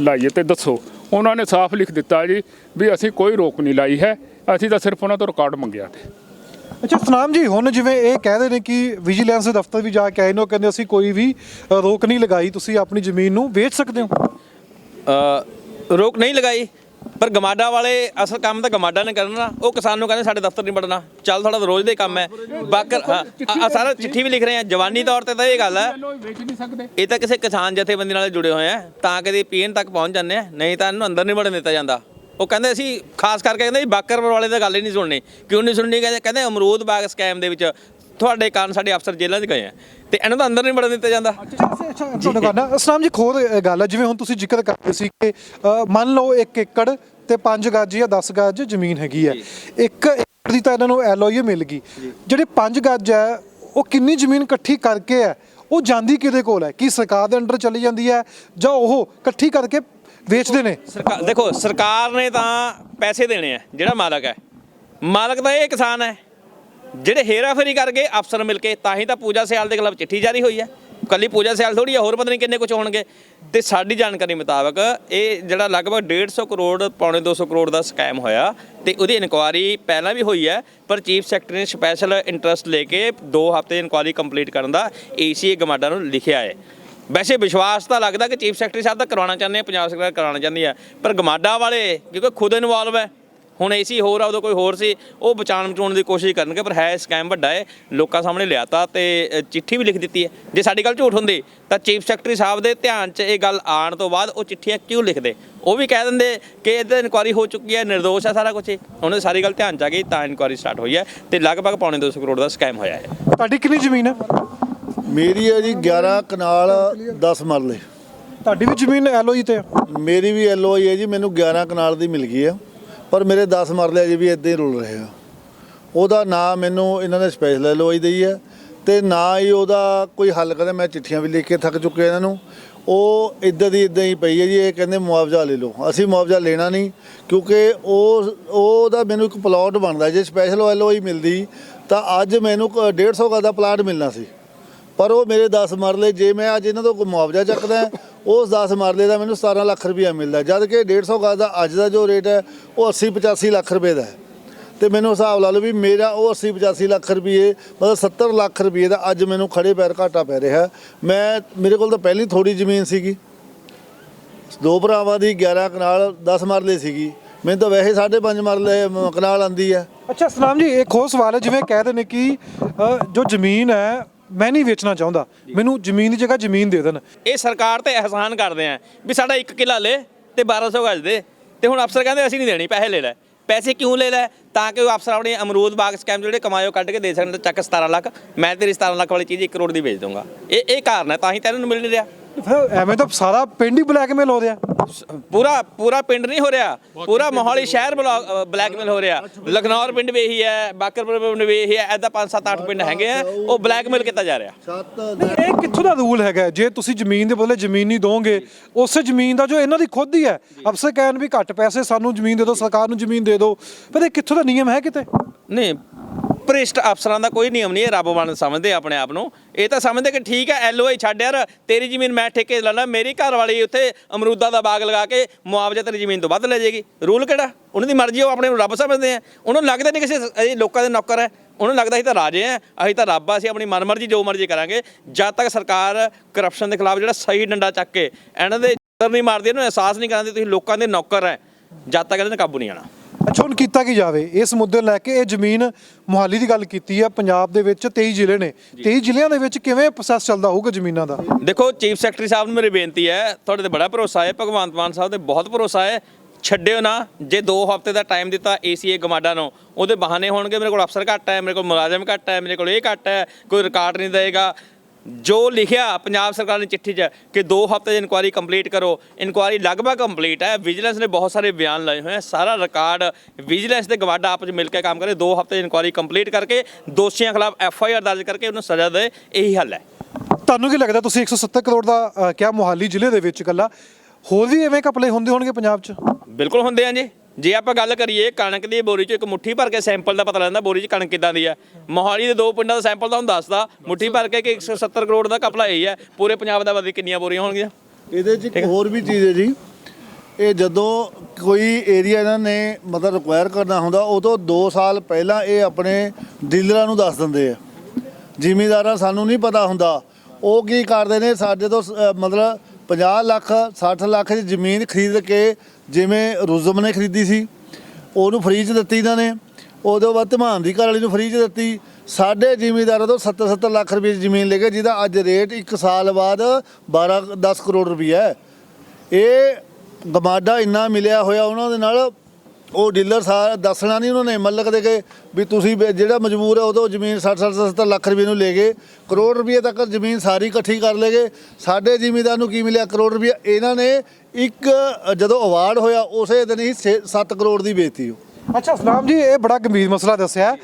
D: ਲਾਈਏ ਤੇ ਦੱਸੋ। ਉਹਨਾਂ ਨੇ ਸਾਫ਼ ਲਿਖ ਦਿੱਤਾ ਜੀ ਵੀ ਅਸੀਂ ਕੋਈ ਰੋਕ ਨਹੀਂ ਲਾਈ ਹੈ। ਅਸੀਂ ਤਾਂ ਸਿਰਫ ਉਹਨਾਂ ਤੋਂ ਰਿਕਾਰਡ ਮੰਗਿਆ ਤੇ।
A: ਅੱਛਾ ਸਨਾਮ ਜੀ ਹੁਣ ਜਿਵੇਂ ਇਹ ਕਹਿੰਦੇ ਨੇ ਕਿ ਵਿਜੀਲੈਂਸ ਦੇ ਦਫ਼ਤਰ ਵੀ ਜਾ ਕੇ ਆਏ ਨੇ ਉਹ ਕਹਿੰਦੇ ਅਸੀਂ ਕੋਈ ਵੀ ਅ, ਰੋਕ ਨਹੀਂ ਲਗਾਈ ਤੁਸੀਂ ਆਪਣੀ ਜ਼ਮੀਨ ਨੂੰ ਵੇਚ ਸਕਦੇ ਹੋ?
B: ਅ, ਰੋਕ ਨਹੀਂ ਲਗਾਈ ਪਰ ਗਮਾਡਾ ਵਾਲੇ ਅਸਲ ਕੰਮ ਤਾਂ ਗਮਾਡਾ ਨੇ ਕਰਨਾ ਉਹ ਕਿਸਾਨ ਨੂੰ ਕਹਿੰਦੇ ਸਾਡੇ ਦਫ਼ਤਰ ਨਹੀਂ ਵੜਨਾ ਚੱਲ ਤੁਹਾਡਾ ਤਾਂ ਰੋਜ਼ ਦੇ ਕੰਮ ਹੈ। ਬਾਕਰ ਹਾਂ ਆ- ਆ ਸਾਰਾ ਚਿੱਠੀ ਵੀ ਲਿਖ ਰਹੇ ਆ ਜਵਾਨੀ ਤੌਰ ਤੇ ਤਾਂ ਇਹ ਗੱਲ ਹੈ
D: ਲੋ ਵੇਚ ਨਹੀਂ ਸਕਦੇ
B: ਇਹ ਤਾਂ ਕਿਸੇ ਕਿਸਾਨ ਜਥੇਬੰਦੀ ਨਾਲ ਜੁੜੇ ਹੋਏ ਆ ਤਾਂ ਕਦੇ ਪੀਣ ਤੱਕ ਪਹੁੰਚ ਜਾਂਦੇ ਆ ਨਹੀਂ ਤਾਂ ਇਹਨੂੰ ਅੰਦਰ ਨਹੀਂ ਵੜਨ ਦਿੱਤਾ ਜਾਂਦਾ। ਉਹ ਕਹਿੰਦੇ ਅਸੀਂ ਖਾਸ ਕਰਕੇ ਕਹਿੰਦੇ ਜੀ ਬਾਕਰ ਵਾਲੇ ਦਾ ਗੱਲ ਹੀ ਨਹੀਂ ਸੁਣਨੀ। ਕਿਉਂ ਨਹੀਂ ਸੁਣਨੀ? ਕਹਿੰਦੇ ਕਹਿੰਦੇ ਅਮਰੂਦ ਬਾਗ ਸਕੈਮ ਦੇ ਵਿੱਚ ਤੁਹਾਡੇ ਕਾਰਨ ਸਾਡੇ ਅਫਸਰ ਜੇਲ੍ਹਾਂ 'ਚ ਗਏ ਆ। ਤੇ ਇਹਨਾਂ ਦਾ ਅੰਦਰ ਨਹੀਂ ਵੜਨ ਦਿੱਤਾ ਜਾਂਦਾ?
A: ਤੁਹਾਡਾ ਗੱਲ ਨਾ ਅਸਲਾਮ ਜੀ ਖੋਦ ਇਹ ਗੱਲ ਹੈ ਜਿਵੇਂ ਹੁਣ ਤੁਸੀਂ ਜ਼ਿਕਰ ਕਰਦੇ ਸੀ ਕਿ ਮੰਨ ਲਓ 1 ਏਕੜ ਤੇ 5 ਗੱਜ ਜਾਂ 10 ਗੱਜ ਜ਼ਮੀਨ ਹੈਗੀ ਹੈ 1 ਏਕੜ ਦੀ ਤਾਂ ਇਹਨਾਂ ਨੂੰ ਐਲਓਏ ਮਿਲ ਗਈ। ਜਿਹੜੇ 5 ਗੱਜ ਹੈ ਉਹ ਕਿੰਨੀ ਜ਼ਮੀਨ ਇਕੱਠੀ ਕਰਕੇ ਹੈ ਉਹ ਜਾਂਦੀ ਕਿਹਦੇ ਕੋਲ ਹੈ ਕੀ ਸਰਕਾਰ ਦੇ ਅੰਡਰ ਚਲੀ ਜਾਂਦੀ ਹੈ ਜਾਂ ਉਹ ਇਕੱਠੀ ਕਰਕੇ ਵੇਚਦੇ ਨੇ।
B: ਸਰਕਾਰ ਦੇਖੋ, ਸਰਕਾਰ ਨੇ ਤਾਂ ਪੈਸੇ ਦੇਣੇ ਆ, ਜਿਹੜਾ ਮਾਲਕ ਹੈ। ਮਾਲਕ ਤਾਂ ਇਹ ਕਿਸਾਨ ਹੈ। ਜਿਹੜੇ ਹੇਰਾਫੇਰੀ ਕਰਕੇ ਅਫਸਰ ਮਿਲ ਕੇ, ਤਾਂ ਹੀ ਤਾਂ ਪੂਜਾ ਸਿਆਲ ਦੇ ਖਿਲਾਫ ਚਿੱਠੀ ਜਾਰੀ ਹੋਈ ਹੈ। ਕੱਲੀ ਪੂਜਾ ਸਿਆਲ ਥੋੜੀ ਆ ਹੋਰ ਪਤਾ ਨਹੀਂ ਕਿੰਨੇ ਕੁਝ ਹੋਣਗੇ। ਤੇ ਸਾਡੀ ਜਾਣਕਾਰੀ ਮੁਤਾਬਕ ਇਹ ਜਿਹੜਾ ਲਗਭਗ 150 ਕਰੋੜ, ਪੌਣੇ 200 ਕਰੋੜ ਦਾ ਸਕੈਮ ਹੋਇਆ ਤੇ ਉਹਦੀ ਇਨਕੁਆਰੀ ਪਹਿਲਾਂ ਵੀ ਹੋਈ ਹੈ, ਪਰ ਚੀਫ ਸੈਕਟਰੀ ਨੇ ਸਪੈਸ਼ਲ ਇੰਟਰਸਟ ਲੈ ਕੇ 2 ਹਫ਼ਤੇ ਇਨਕੁਆਰੀ ਕੰਪਲੀਟ ਕਰਨ ਦਾ ਏਸੀਏ ਗਮਾਡਾ ਨੂੰ ਲਿਖਿਆ ਹੈ। ਵੈਸੇ ਵਿਸ਼ਵਾਸ ਤਾਂ ਲੱਗਦਾ ਕਿ ਚੀਫ ਸੈਕਟਰੀ ਸਾਹਿਬ ਤਾਂ ਕਰਵਾਉਣਾ ਚਾਹੁੰਦੇ ਆ ਪੰਜਾਬ ਸਰਕਾਰ ਕਰਵਾਉਣਾ ਚਾਹੁੰਦੀ ਹੈ ਪਰ ਗਮਾਡਾ ਵਾਲੇ ਕਿਉਂਕਿ ਖੁਦ ਇਨਵੋਲਵ ਹੈ ਹੁਣ ਏਸੀ ਹੋਰ ਆ ਉਦੋਂ ਕੋਈ ਹੋਰ ਸੀ ਉਹ ਬਚਾਉਣ ਬਚਾਉਣ ਦੀ ਕੋਸ਼ਿਸ਼ ਕਰਨਗੇ ਪਰ ਹੈ ਸਕੈਮ ਵੱਡਾ ਹੈ ਲੋਕਾਂ ਸਾਹਮਣੇ ਲਿਆਤਾ ਤੇ ਅ, ਚਿੱਠੀ ਵੀ ਲਿਖ ਦਿੱਤੀ ਹੈ। ਜੇ ਸਾਡੀ ਗੱਲ ਝੂਠ ਹੁੰਦੀ ਤਾਂ ਚੀਫ ਸੈਕਟਰੀ ਸਾਹਿਬ ਦੇ ਧਿਆਨ 'ਚ ਇਹ ਗੱਲ ਆਉਣ ਤੋਂ ਬਾਅਦ ਉਹ ਚਿੱਠੀਆਂ ਕਿਉਂ ਲਿਖਦੇ? ਉਹ ਵੀ ਕਹਿ ਦਿੰਦੇ ਕਿ ਇਹਦੇ ਇਨਕੁਆਰੀ ਹੋ ਚੁੱਕੀ ਹੈ ਨਿਰਦੋਸ਼ ਹੈ ਸਾਰਾ ਕੁਝ ਉਹਨਾਂ ਦੀ ਸਾਰੀ ਗੱਲ ਧਿਆਨ 'ਚ ਆ ਗਈ ਤਾਂ ਇਨਕੁਆਰੀ ਸਟਾਰਟ ਹੋਈ ਹੈ ਤੇ ਲਗਭਗ ਪੌਣੇ 200 ਕਰੋੜ ਦਾ ਸਕੈਮ ਹੋਇਆ ਹੈ।
A: ਤੁਹਾਡੀ ਕਿੰਨੀ ਜ਼ਮੀਨ ਹੈ?
C: ਮੇਰੀ ਹੈ ਜੀ 11 ਕਨਾਲ 10 ਮਰਲੇ।
A: ਤੁਹਾਡੀ ਵੀ ਜ਼ਮੀਨ ਐਲਓਈ ਤੇ ਹੈ
C: ਮੇਰੀ ਵੀ ਐਲਓਆਈ ਹੈ ਜੀ ਮੈਨੂੰ 11 ਕਨਾਲ ਦੀ ਮਿਲ ਗਈ ਆ। ਪਰ ਮੇਰੇ 10 ਮਰਲੇ ਅਜੇ ਵੀ ਇੱਦਾਂ ਹੀ ਰੁਲ ਰਹੇ ਆ। ਉਹਦਾ ਨਾਂ ਮੈਨੂੰ ਇਹਨਾਂ ਨੇ ਸਪੈਸ਼ਲ ਐਲਓਆਈ ਦਈ ਹੈ ਤੇ ਨਾ ਹੀ ਉਹਦਾ ਕੋਈ ਹੱਲ ਕਰੇ ਮੈਂ ਚਿੱਠੀਆਂ ਵੀ ਲਿਖ ਕੇ ਥੱਕ ਚੁੱਕੇ ਇਹਨਾਂ ਨੂੰ। ਉਹ ਇੱਦਾਂ ਦੀ ਇੱਦਾਂ ਹੀ ਪਈ ਹੈ ਜੀ ਇਹ ਕਹਿੰਦੇ ਮੁਆਵਜ਼ਾ ਲੈ ਲਓ। ਅਸੀਂ ਮੁਆਵਜ਼ਾ ਲੈਣਾ ਨਹੀਂ ਕਿਉਂਕਿ ਉਹ ਉਹਦਾ ਮੈਨੂੰ ਇੱਕ ਪਲਾਟ ਬਣਦਾ ਜੇ ਸਪੈਸ਼ਲ ਐਲਓਆਈ ਮਿਲਦੀ ਤਾਂ ਅੱਜ ਮੈਨੂੰ ਕ- 150 ਗਜ਼ ਦਾ ਪਲਾਟ ਮਿਲਣਾ ਸੀ। ਪਰ ਉਹ ਮੇਰੇ 10 ਮਰਲੇ, ਜੇ ਮੈਂ ਅੱਜ ਇਹਨਾਂ ਤੋਂ ਕੋਈ ਮੁਆਵਜ਼ਾ ਚੱਕਦਾ ਉਸ 10 ਮਰਲੇ ਦਾ ਮੈਨੂੰ 17 ਲੱਖ ਰੁਪਇਆ ਮਿਲਦਾ ਜਦ ਕਿ 150 ਗਜ਼ ਦਾ ਅੱਜ ਦਾ ਜੋ ਰੇਟ ਹੈ, ਉਹ 80 85 ਲੱਖ ਰੁਪਏ ਦਾ ਹੈ। ਤੇ ਮੈਨੂੰ ਹਿਸਾਬ ਲਾ ਲਓ ਵੀ ਮੇਰਾ ਉਹ 80 85 ਲੱਖ ਰੁਪਏ ਮਤਲਬ 70 ਲੱਖ ਰੁਪਏ ਦਾ ਅੱਜ ਮੈਨੂੰ ਖੜੇ ਪੈਰ ਘਾਟਾ ਪੈ ਰਿਹਾ ਮੈਂ, ਮੇਰੇ ਕੋਲ ਤਾਂ ਪਹਿਲੀ ਥੋੜੀ ਜ਼ਮੀਨ ਸੀਗੀ। ਦੋ ਭਰਾਵਾਂ ਦੀ 11 ਕਨਾਲ 10 ਮਰਲੇ ਸੀਗੀ। ਮੈਨੂੰ ਤਾਂ ਵੈਸੇ 5.5 ਮਰਲੇ ਕਨਾਲ ਆਂਦੀ ਹੈ।
A: ਅੱਛਾ, ਸਲਾਮ ਜੀ, ਇੱਕ ਹੋਰ ਸਵਾਲ ਹੈ, ਜਿਵੇਂ ਕਹਿੰਦੇ ਨੇ ਕਿ ਜੋ ਜ਼ਮੀਨ ਹੈ ਮੈਂ ਨਹੀਂ ਵੇਚਣਾ ਚਾਹੁੰਦਾ। ਮੈਨੂੰ ਜ਼ਮੀਨ ਦੀ ਜਗ੍ਹਾ ਜ਼ਮੀਨ ਦੇ ਦੇਣ।
B: ਇਹ ਸਰਕਾਰ ਤੇ ਅਹਿਸਾਨ ਕਰਦੇ ਆ ਵੀ ਸਾਡਾ 1 ਕਿੱਲਾ ਲੈ ਤੇ 1200 ਗਜ ਦੇ। ਤੇ ਹੁਣ ਅਫਸਰ ਕਹਿੰਦੇ ਅਸੀਂ ਨਹੀਂ ਦੇਣੀ, ਪੈਸੇ ਲੈ ਲੈ। ਪੈਸੇ ਕਿਉਂ ਲੈ ਲੈ? ਤਾਂ ਕਿ ਉਹ ਅਫਸਰ ਆਪਣੇ ਅਮਰੂਦ ਬਾਗ ਸਕੈਮ ਜਿਹੜੇ ਕਮਾਇਓ ਕੱਢ ਕੇ ਦੇ ਸਕਣ ਤੇ ਚੱਕ 17 ਲੱਖ, ਮੈਂ ਤੇਰੀ 17 ਲੱਖ ਵਾਲੀ ਚੀਜ਼ 1 ਕਰੋੜ ਦੀ ਵੇਚ ਦਊਂਗਾ। ਇਹ ਇਹ ਕਾਰਨ ਹੈ, ਤਾਂ ਹੀ ਤੈਨੂੰ ਮਿਲ ਨਹੀਂ ਰਿਹਾ।
A: ਫਿਰ ਐਵੇਂ ਤਾਂ ਸਾਰਾ ਪਿੰਡ ਹੀ ਬਲੈਕਮੇਲ ਹੋ ਰਿਹਾ।
B: ਪੂਰਾ ਪੂਰਾ ਪਿੰਡ ਨਹੀਂ ਹੋ ਰਿਹਾ। ਪੂਰਾ ਮੋਹਾਲੀ ਸ਼ਹਿਰ ਬਲੈਕਮੇਲ ਹੋ ਰਿਹਾ। ਲਖਨੌਰ ਪਿੰਡ ਵੀ ਇਹੀ ਹੈ ਬਾਕਰਪੁਰ ਪਿੰਡ ਵੀ ਇਹੀ ਹੈ ਐਦਾਂ 5 7 8 ਪਿੰਡ ਹੈਗੇ ਆ। ਉਹ ਬਲੈਕਮੇਲ ਕੀਤਾ ਜਾ ਰਿਹਾ।
A: ਇਹ ਕਿੱਥੋਂ ਦਾ ਰੂਲ ਹੈਗਾ? ਜੇ ਤੁਸੀਂ ਜ਼ਮੀਨ ਦੇ ਬਦਲੇ ਜ਼ਮੀਨ ਨਹੀਂ ਦੋਗੇ ਉਸੇ ਜ਼ਮੀਨ ਦਾ ਜੋ ਇਹਨਾਂ ਦੀ ਖੁਦ ਹੀ ਹੈ। ਅਫਸਰ ਕਹਿਣ ਵੀ ਘੱਟ ਪੈਸੇ ਸਾਨੂੰ ਜ਼ਮੀਨ ਦੇ ਦਿਓ ਸਰਕਾਰ ਨੂੰ ਜ਼ਮੀਨ ਦੇ ਦਿਓ। ਪਰ ਇਹ ਕਿੱਥੋਂ ਦਾ ਨਿਯਮ ਹੈ ਕਿਤੇ?
B: ਨਹੀਂ ਭ੍ਰਿਸ਼ਟ ਅਫਸਰਾਂ ਦਾ ਕੋਈ ਨਿਯਮ ਨਹੀਂ ਹੈ ਰੱਬ ਬਣ ਸਮਝਦੇ ਆਪਣੇ ਆਪ ਨੂੰ। ਇਹ ਤਾਂ ਸਮਝਦੇ ਕਿ ਠੀਕ ਹੈ ਐਲਓਆਈ ਛੱਡ ਯਾਰ, ਤੇਰੀ ਜ਼ਮੀਨ ਮੈਂ ਠੇਕੇ ਲੈ ਮੇਰੀ ਘਰ ਵਾਲੀ ਉੱਥੇ ਅਮਰੂਦਾਂ ਦਾ ਬਾਗ ਲਗਾ ਕੇ ਮੁਆਵਜ਼ਾ ਤੇਰੀ ਜ਼ਮੀਨ ਤੋਂ ਵੱਧ ਲੈ ਜਾਏਗੀ। ਰੂਲ ਕਿਹੜਾ? ਉਹਨਾਂ ਦੀ ਮਰਜ਼ੀ ਉਹ ਆਪਣੇ ਨੂੰ ਰੱਬ ਸਮਝਦੇ ਆ। ਉਹਨਾਂ ਨੂੰ ਲੱਗਦਾ ਨਹੀਂ ਕਿਸੇ ਇਹ ਲੋਕਾਂ ਦੇ ਨੌਕਰ ਹੈ। ਉਹਨਾਂ ਨੂੰ ਲੱਗਦਾ ਅਸੀਂ ਤਾਂ ਰਾਜੇ ਆ, ਅਸੀਂ ਤਾਂ ਰੱਬ ਆ, ਅਸੀਂ ਆਪਣੀ ਮਨਮਰਜ਼ੀ ਜੋ ਮਰਜ਼ੀ ਕਰਾਂਗੇ। ਜਦ ਤੱਕ ਸਰਕਾਰ ਕਰਪਸ਼ਨ ਦੇ ਖਿਲਾਫ ਜਿਹੜਾ ਸਹੀ ਡੰਡਾ ਚੱਕ ਕੇ ਇਹਨਾਂ ਦੇ ਨਹੀਂ ਮਾਰਦੀ, ਇਹਨੂੰ ਅਹਿਸਾਸ ਨਹੀਂ ਕਰਾਉਂਦੀ ਤੁਸੀਂ ਲੋਕਾਂ ਦੇ ਨੌਕਰ ਹੈ। ਜਦ ਤੱਕ ਇਹਨਾਂ ਨੇ ਕਾਬੂ ਨਹੀਂ ਆਣਾ
A: ਅੱਛਾ ਹੁਣ ਕੀਤਾ ਕੀ ਜਾਵੇ? ਇਸ ਮੁੱਦੇ ਨੂੰ ਲੈ ਕੇ ਇਹ ਜ਼ਮੀਨ ਮੁਹਾਲੀ ਦੀ ਗੱਲ ਕੀਤੀ ਹੈ ਪੰਜਾਬ ਦੇ ਵਿੱਚ 23 ਜ਼ਿਲ੍ਹੇ ਨੇ। 23 ਜ਼ਿਲ੍ਹਿਆਂ ਦੇ ਵਿੱਚ ਕਿਵੇਂ ਪ੍ਰੋਸੈਸ ਚੱਲਦਾ ਹੋਊਗਾ ਜ਼ਮੀਨਾਂ ਦਾ?
B: ਦੇਖੋ ਚੀਫ ਸੈਕਟਰੀ ਸਾਹਿਬ ਨੂੰ ਮੇਰੀ ਬੇਨਤੀ ਹੈ ਤੁਹਾਡੇ ਤੇ ਬੜਾ ਭਰੋਸਾ ਹੈ ਭਗਵੰਤ ਮਾਨ ਸਾਹਿਬ ਤੇ ਬਹੁਤ ਭਰੋਸਾ ਹੈ। ਛੱਡਿਓ ਨਾ ਜੇ 2 ਹਫ਼ਤੇ ਦਾ ਟਾਈਮ ਦਿੱਤਾ ਏਸੀਏ ਗਮਾਡਾ ਨੂੰ ਉਹਦੇ ਬਹਾਨੇ ਹੋਣਗੇ ਮੇਰੇ ਕੋਲ ਅਫਸਰ ਘੱਟ ਹੈ ਮੇਰੇ ਕੋਲ ਮੁਲਾਜ਼ਮ ਘੱਟ ਹੈ ਮੇਰੇ ਕੋਲ ਇਹ ਘੱਟ ਹੈ ਕੋਈ ਰਿਕਾਰਡ ਨਹੀਂ ਦੇਗਾ ਜੋ ਲਿਖਿਆ ਪੰਜਾਬ ਸਰਕਾਰ ਨੇ ਚਿੱਠੀ 'ਚ ਕਿ 2 ਹਫ਼ਤੇ ਦੀ ਇਨਕੁਆਰੀ ਕੰਪਲੀਟ ਕਰੋ ਇਨਕੁਆਰੀ ਲਗਭਗ ਕੰਪਲੀਟ ਹੈ। ਵਿਜੀਲੈਂਸ ਨੇ ਬਹੁਤ ਸਾਰੇ ਬਿਆਨ ਲਾਏ ਹੋਏ ਹੈ। ਸਾਰਾ ਰਿਕਾਰਡ ਵਿਜੀਲੈਂਸ ਤੇ ਗਵਾਡਾ ਆਪਸ ਮਿਲ ਕੇ ਕੰਮ ਕਰੇ 2 ਹਫ਼ਤੇ ਦੀ ਇਨਕੁਆਰੀ ਕੰਪਲੀਟ ਕਰਕੇ ਦੋਸ਼ੀਆਂ ਖਿਲਾਫ ਐਫ ਆਈ ਆਰ ਦਰਜ ਕਰਕੇ ਉਹਨੂੰ ਸਜ਼ਾ ਦੇ ਇਹੀ ਹੱਲ ਹੈ।
A: ਤੁਹਾਨੂੰ ਕੀ ਲੱਗਦਾ ਤੁਸੀਂ 170 ਕਰੋੜ ਦਾ ਕਿਹਾ ਮੁਹਾਲੀ ਜ਼ਿਲ੍ਹੇ ਦੇ ਵਿੱਚ ਇਕੱਲਾ ਹੋਰ ਵੀ ਐਵੇਂ ਕਪਲੇ ਹੁੰਦੇ ਹੋਣਗੇ ਪੰਜਾਬ 'ਚ?
B: ਬਿਲਕੁਲ ਹੁੰਦੇ ਆ ਜੀ। ਜੇ ਆਪਾਂ ਗੱਲ ਕਰੀਏ ਕਣਕ ਦੀ ਬੋਰੀ 'ਚ ਇੱਕ ਮੁੱਠੀ ਭਰ ਕੇ ਸੈਂਪਲ ਦਾ ਪਤਾ ਲੱਗਦਾ ਬੋਰੀ 'ਚ ਕਣਕ ਕਿੱਦਾਂ ਦੀ ਹੈ। ਮੋਹਾਲੀ ਦੇ ਦੋ ਪਿੰਡਾਂ ਦਾ ਸੈਂਪਲ ਤਾਂ ਹੁਣ ਦੱਸਦਾ ਮੁੱਠੀ ਭਰ ਕੇ ਕਿ 170 ਕਰੋੜ ਦਾ ਕਪਲਾ ਇਹੀ ਹੈ। ਪੂਰੇ ਪੰਜਾਬ ਦਾ ਵਧੀ ਕਿੰਨੀਆਂ ਬੋਰੀਆਂ ਹੋਣਗੀਆਂ।
C: ਇਹਦੇ 'ਚ ਇੱਕ ਹੋਰ ਵੀ ਚੀਜ਼ ਹੈ ਜੀ। ਇਹ ਜਦੋਂ ਕੋਈ ਏਰੀਆ ਇਹਨਾਂ ਨੇ ਮਤਲਬ ਰਿਕੁਆਇਰ ਕਰਨਾ ਹੁੰਦਾ ਉਦੋਂ 2 ਸਾਲ ਪਹਿਲਾਂ ਇਹ ਆਪਣੇ ਡੀਲਰਾਂ ਨੂੰ ਦੱਸ ਦਿੰਦੇ ਆ। ਜ਼ਿਮੀਦਾਰਾਂ ਸਾਨੂੰ ਨਹੀਂ ਪਤਾ ਹੁੰਦਾ। ਉਹ ਕੀ ਕਰਦੇ ਨੇ ਸਾਡੇ ਤੋਂ ਮਤਲਬ 50 ਲੱਖ 60 ਲੱਖ ਦੀ ਜ਼ਮੀਨ ਖਰੀਦ ਕੇ ਜਿਵੇਂ ਰੁਜ਼ਮ ਨੇ ਖਰੀਦੀ ਸੀ, ਉਹਨੂੰ ਫ੍ਰੀ 'ਚ ਦਿੱਤੀ ਇਹਨਾਂ ਨੇ। ਉਦੋਂ ਬਾਅਦ ਧਮਾਨ ਦੀ ਘਰ ਵਾਲੀ ਨੂੰ ਫ੍ਰੀ 'ਚ ਦਿੱਤੀ। ਸਾਡੇ ਜ਼ਿਮੀਂਦਾਰਾਂ ਤੋਂ 70 70 ਲੱਖ ਰੁਪਏ ਦੀ ਜ਼ਮੀਨ ਲੈ ਕੇ ਜਿਹਦਾ ਅੱਜ ਰੇਟ 1 ਸਾਲ ਬਾਅਦ 12 10 ਕਰੋੜ ਰੁਪਈਆ ਹੈ। ਇਹ ਗਮਾਡਾ ਇੰਨਾ ਮਿਲਿਆ ਹੋਇਆ ਉਹਨਾਂ ਦੇ ਨਾਲ ਉਹ ਡੀਲਰ ਸਾਰਾ ਦੱਸਣਾ ਨਹੀਂ ਉਹਨਾਂ ਨੇ, ਮੱਲਕ ਦੇ ਕੇ ਵੀ ਤੁਸੀਂ ਵੀ ਜਿਹੜਾ ਮਜਬੂਰ ਹੈ ਉਦੋਂ ਜ਼ਮੀਨ 60 60 70 ਲੱਖ ਰੁਪਏ ਨੂੰ ਲੈ ਗਏ। ਕਰੋੜ ਰੁਪਏ ਤੱਕ ਜ਼ਮੀਨ ਸਾਰੀ ਇਕੱਠੀ ਕਰ ਲੇਗੇ ਸਾਡੇ ਜ਼ਿਮੀਂਦਾਰ ਨੂੰ ਕੀ ਮਿਲਿਆ? ਕਰੋੜ ਰੁਪਏ। ਇਹਨਾਂ ਨੇ ਇੱਕ, ਜਦੋਂ ਅਵਾਰਡ ਹੋਇਆ, ਉਸੇ ਦਿਨ ਹੀ 7 ਕਰੋੜ ਦੀ ਵੇਚਤੀ ਉਹ
A: ਅੱਛਾ, ਸਲਾਮ ਜੀ, ਇਹ ਬੜਾ ਗੰਭੀਰ ਮਸਲਾ ਦੱਸਿਆ।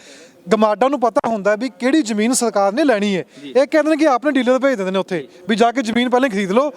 A: ਗਮਾਡਾ ਨੂੰ ਪਤਾ ਹੁੰਦਾ ਵੀ ਕਿਹੜੀ ਜ਼ਮੀਨ ਸਰਕਾਰ ਨੇ ਲੈਣੀ ਹੈ। ਇਹ ਕਹਿੰਦੇ ਨੇ ਕਿ ਆਪਣੇ ਡੀਲਰ ਭੇਜ ਦਿੰਦੇ ਨੇ ਉੱਥੇ ਵੀ ਜਾ ਕੇ ਜ਼ਮੀਨ ਪਹਿਲਾਂ ਖਰੀਦ ਲਓ।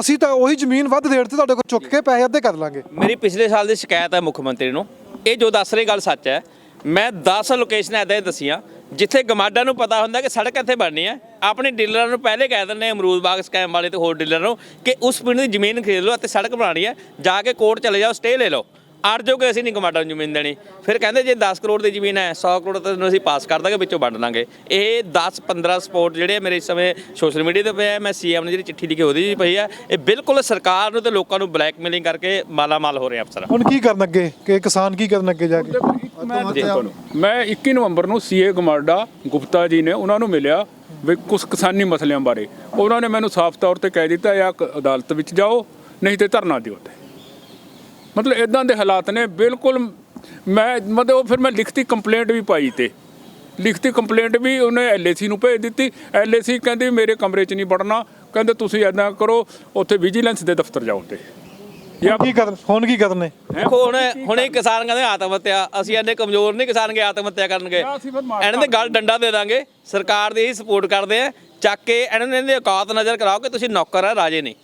A: ਅਸੀਂ ਤਾਂ ਉਹੀ ਜ਼ਮੀਨ ਵੱਧ ਰੇਟ ਤੇ ਤੁਹਾਡੇ ਕੋਲ ਚੁੱਕ ਕੇ ਪੈਸੇ ਅੱਧੇ ਕਰ ਲਾਂਗੇ।
B: ਮੇਰੀ ਪਿਛਲੇ ਸਾਲ ਦੀ ਸ਼ਿਕਾਇਤ ਹੈ ਮੁੱਖ ਮੰਤਰੀ ਨੂੰ। ਇਹ ਜੋ ਦੱਸ ਰਹੀ ਗੱਲ ਸੱਚ ਹੈ ਮੈਂ 10 ਲੋਕੇਸ਼ਨਾਂ ਐਦਾਂ ਦਸੀਆਂ ਜਿੱਥੇ ਗਮਾਡਾ ਨੂੰ ਪਤਾ ਹੁੰਦਾ ਕਿ ਸੜਕ ਇੱਥੇ ਬਣਨੀ ਹੈ। ਆਪਣੇ ਡੀਲਰਾਂ ਨੂੰ ਪਹਿਲੇ ਕਹਿ ਦਿੰਦੇ ਅਮਰੂਦ ਬਾਗ ਸਕੈਮ ਵਾਲੇ ਤੇ ਹੋਰ ਡੀਲਰਾਂ ਨੂੰ ਕਿ ਉਸ ਪਿੰਡ ਦੀ ਜ਼ਮੀਨ ਖਰੀਦ ਲਓ ਅਤੇ ਸੜਕ ਬਣਾਉਣੀ ਹੈ। ਜਾ ਕੇ ਕੋਰਟ ਚਲੇ ਜਾਓ ਸਟੇ ਲੈ ਲਓ। ਅੜ ਜੋ ਕਿ ਅਸੀਂ ਨਹੀਂ ਗਮਾਡਾ ਨੂੰ ਜ਼ਮੀਨ ਦੇਣੀ। ਫਿਰ ਕਹਿੰਦੇ ਜੇ 10 ਕਰੋੜ ਦੀ ਜ਼ਮੀਨ ਹੈ 100 ਕਰੋੜ ਤੈਨੂੰ ਅਸੀਂ ਪਾਸ ਕਰ ਦਾਂਗੇ ਵਿੱਚੋਂ ਵੰਡ ਲਾਂਗੇ। ਇਹ 10 15 ਸਪੋਰਟ ਜਿਹੜੇ ਮੇਰੇ ਇਸ ਸਮੇਂ ਸੋਸ਼ਲ ਮੀਡੀਆ ਤੇ ਪਿਆ ਹੈ, ਮੈਂ ਸੀਐਮ ਨੇ ਜਿਹੜੀ ਚਿੱਠੀ ਲਿਖੀ ਉਹਦੀ ਵੀ ਪਈ ਹੈ ਇਹ ਬਿਲਕੁਲ ਸਰਕਾਰ ਨੂੰ ਤੇ ਲੋਕਾਂ ਨੂੰ ਬਲੈਕਮੇਲਿੰਗ ਕਰਕੇ ਮਾਲਾ ਮਾਲ ਹੋ ਰਹੇ ਅਫਸਰ।
A: ਹੁਣ ਕੀ ਕਰਨ ਅੱਗੇ? ਕਿ ਕਿਸਾਨ ਕੀ ਕਰਨ ਅੱਗੇ ਜਾ ਕੇ?
D: ਮੈਂ ਤੁਹਾਨੂੰ ਮੈਂ 21 ਨਵੰਬਰ ਨੂੰ ਸੀਏ ਗਮਾਡਾ ਗੁਪਤਾ ਜੀ ਨੇ ਉਹਨਾਂ ਨੂੰ ਮਿਲਿਆ ਵੀ ਕੁਝ ਕਿਸਾਨੀ ਮਸਲਿਆਂ ਬਾਰੇ। ਉਹਨਾਂ ਨੇ ਮੈਨੂੰ ਸਾਫ਼ ਤੌਰ ਤੇ ਕਹਿ ਦਿੱਤਾ ਜਾਂ ਅਦਾਲਤ ਵਿੱਚ ਜਾਓ ਨਹੀਂ ਤੇ ਧਰਨਾ ਦਿਓ ਤੇ ਮਤਲਬ ਇਦਾਂ ਦੇ ਹਾਲਾਤ ਨੇ ਬਿਲਕੁਲ ਮੈਂ ਮਤਲਬ ਉਹ ਫਿਰ ਮੈਂ ਲਿਖਤੀ ਕੰਪਲੇਂਟ ਵੀ ਪਾਈ ਤੇ। ਲਿਖਤੀ ਕੰਪਲੇਂਟ ਵੀ ਉਹਨੇ ਐਲਏਸੀ ਨੂੰ ਭੇਜ ਦਿੱਤੀ। ਐਲਏਸੀ ਕਹਿੰਦੀ ਮੇਰੇ ਕਮਰੇ 'ਚ ਨਹੀਂ ਵੜਨਾ ਕਹਿੰਦੇ ਤੁਸੀਂ ਇਦਾਂ ਕਰੋ ਉੱਥੇ ਵਿਜੀਲੈਂਸ ਦੇ ਦਫ਼ਤਰ ਜਾਓ ਤੇ ਜਾਂ
A: ਕੀ ਕਰਨ ਹੁਣ ਕੀ ਕਰਨੇ?
B: ਦੇਖੋ ਹੁਣ ਹੁਣੇ ਕਿਸਾਨ ਕਹਿੰਦੇ ਆਤਮ ਹੱਤਿਆ ਅਸੀਂ ਇੰਨੇ ਕਮਜ਼ੋਰ ਨਹੀਂ ਕਿਸਾਨ ਕੇ ਆਤਮ ਹੱਤਿਆ ਕਰਨਗੇ ਇਹਨਾਂ ਦੇ ਗੱਲ ਡੰਡਾ ਦੇ ਦਾਂਗੇ ਸਰਕਾਰ ਦੀ ਹੀ ਸਪੋਰਟ ਕਰਦੇ ਆ। ਚੱਕ ਕੇ ਇਹਨਾਂ ਨੇ ਇਹਦੀ ਔਕਾਤ ਨਜ਼ਰ ਕਰਾਓ ਕਿ ਤੁਸੀਂ ਨੌਕਰ ਆ ਰਾਜੇ ਨਹੀਂ।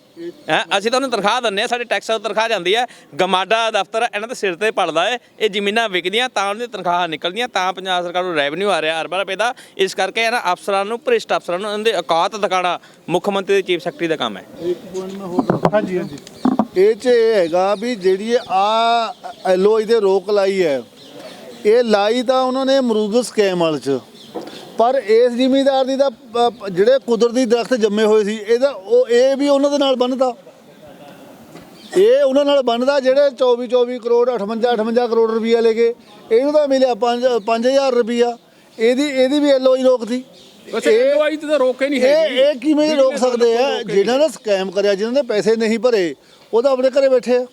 B: ਹੈ? ਅਸੀਂ ਤੁਹਾਨੂੰ ਤਨਖਾਹ ਦਿੰਨੇ ਆ ਸਾਡੇ ਟੈਕਸ ਤੋਂ ਤਨਖਾਹ ਜਾਂਦੀ ਹੈ। ਗਮਾਡਾ ਦਫ਼ਤਰ ਇਹਨਾਂ ਦੇ ਸਿਰ ਤੇ ਪੜਦਾ ਹੈ। ਇਹ ਜ਼ਮੀਨਾਂ ਵਿਕਦੀਆਂ ਤਾਂ ਉਹਨਾਂ ਦੀ ਤਨਖਾਹਾਂ ਨਿਕਲਦੀਆਂ, ਤਾਂ ਪੰਜਾਬ ਸਰਕਾਰ ਨੂੰ ਰੈਵਨਿਊ ਆ ਰਿਹਾ ਅਰਬਾਂ ਰੁਪਏ ਦਾ ਇਸ ਕਰਕੇ ਇਹਨਾਂ ਅਫਸਰਾਂ ਨੂੰ, ਭ੍ਰਿਸ਼ਟ ਅਫਸਰਾਂ ਨੂੰ, ਇਹਨਾਂ ਦੇ ਔਕਾਤ ਦਿਖਾਉਣਾ ਮੁੱਖ ਮੰਤਰੀ ਤੇ ਚੀਫ ਸੈਕਟਰੀ ਦਾ ਕੰਮ ਹੈ।
C: ਇੱਕ ਪੁਆਇੰਟ ਮੈਂ ਹੋਰ
A: ਹਾਂਜੀ ਹਾਂਜੀ।
C: ਇਹ ਚ ਇਹ ਹੈਗਾ ਵੀ ਜਿਹੜੀ ਆ ਐਲਓਆਈ ਦੇ ਰੋਕ ਲਾਈ ਹੈ, ਇਹ ਲਾਈ ਤਾਂ ਉਹਨਾਂ ਨੇ ਅਮਰੂਦ ਸਕੈਮ ਵਾਲ ਚ। ਪਰ ਇਸ ਜ਼ਿਮੀਦਾਰ ਦੀ ਪ- ਜਿਹੜੇ ਕੁਦਰਤੀ ਦਰਖਤ ਜੰਮੇ ਹੋਏ ਸੀ ਇਹਦਾ ਉਹ ਇਹ ਵੀ ਉਹਨਾਂ ਦੇ ਨਾਲ ਬੰਨਦਾ ਇਹ ਉਹਨਾਂ ਨਾਲ ਬੰਨਦਾ ਜਿਹੜੇ 24 24 ਕਰੋੜ 58 58 ਕਰੋੜ ਰੁਪਈਆ ਲੈ ਕੇ ਇਹਨੂੰ ਤਾਂ ਮਿਲਿਆ 5 5000 ਰੁਪਈਆ। ਇਹਦੀ ਇਹਦੀ ਵੀ ਐਲਓਆਈ ਰੋਕਦੀ
D: ਵੈਸੇ ਐਲਓਆਈ ਤੇ ਤਾਂ ਰੋਕੇ ਨਹੀਂ
C: ਇਹ
D: ਹੈਗੀ।
C: ਇਹ ਕਿਵੇਂ ਰੋਕ ਸਕਦੇ ਆ? ਜਿਨ੍ਹਾਂ ਨੇ ਸਕੈਮ ਕਰਿਆ ਜਿਨ੍ਹਾਂ ਨੇ ਪੈਸੇ ਨਹੀਂ ਭਰੇ ਉਹ ਤਾਂ ਆਪਣੇ ਘਰੇ ਬੈਠੇ ਆ।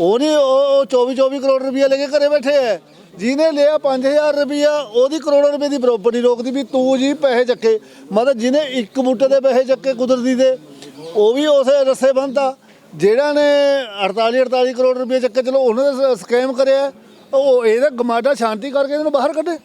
C: ਉਹ ਨਹੀਂ ਉਹ 24 24 ਕਰੋੜ ਰੁਪਇਆ ਲੈ ਕੇ ਘਰੇ ਬੈਠੇ ਆ। ਜਿਹਨੇ ਲਿਆ 5000 ਰੁਪਇਆ ਉਹਦੀ ਕਰੋੜਾਂ ਰੁਪਏ ਦੀ ਪ੍ਰਾਪਰਟੀ ਰੋਕਦੀ ਵੀ ਤੂੰ ਜੀ ਪੈਸੇ ਚੱਕੇ। ਮਤਲਬ ਜਿਹਨੇ ਇੱਕ ਬੂਟੇ ਦੇ ਪੈਸੇ ਚੱਕੇ ਕੁਦਰਤੀ ਦੇ, ਉਹ ਵੀ ਉਸੇ ਰੱਸੇ ਬੰਦਾ ਜਿਹੜਾ ਨੇ 48 48 ਕਰੋੜ ਰੁਪਏ ਚੱਕੇ, ਚਲੋ ਉਹਨਾਂ ਦਾ ਸਕੈਮ ਕਰਿਆ। ਉਹ ਇਹਦਾ ਗਮਾਡਾ ਸ਼ਾਂਤੀ ਕਰਕੇ ਇਹਨੂੰ ਬਾਹਰ ਕੱਢੇ।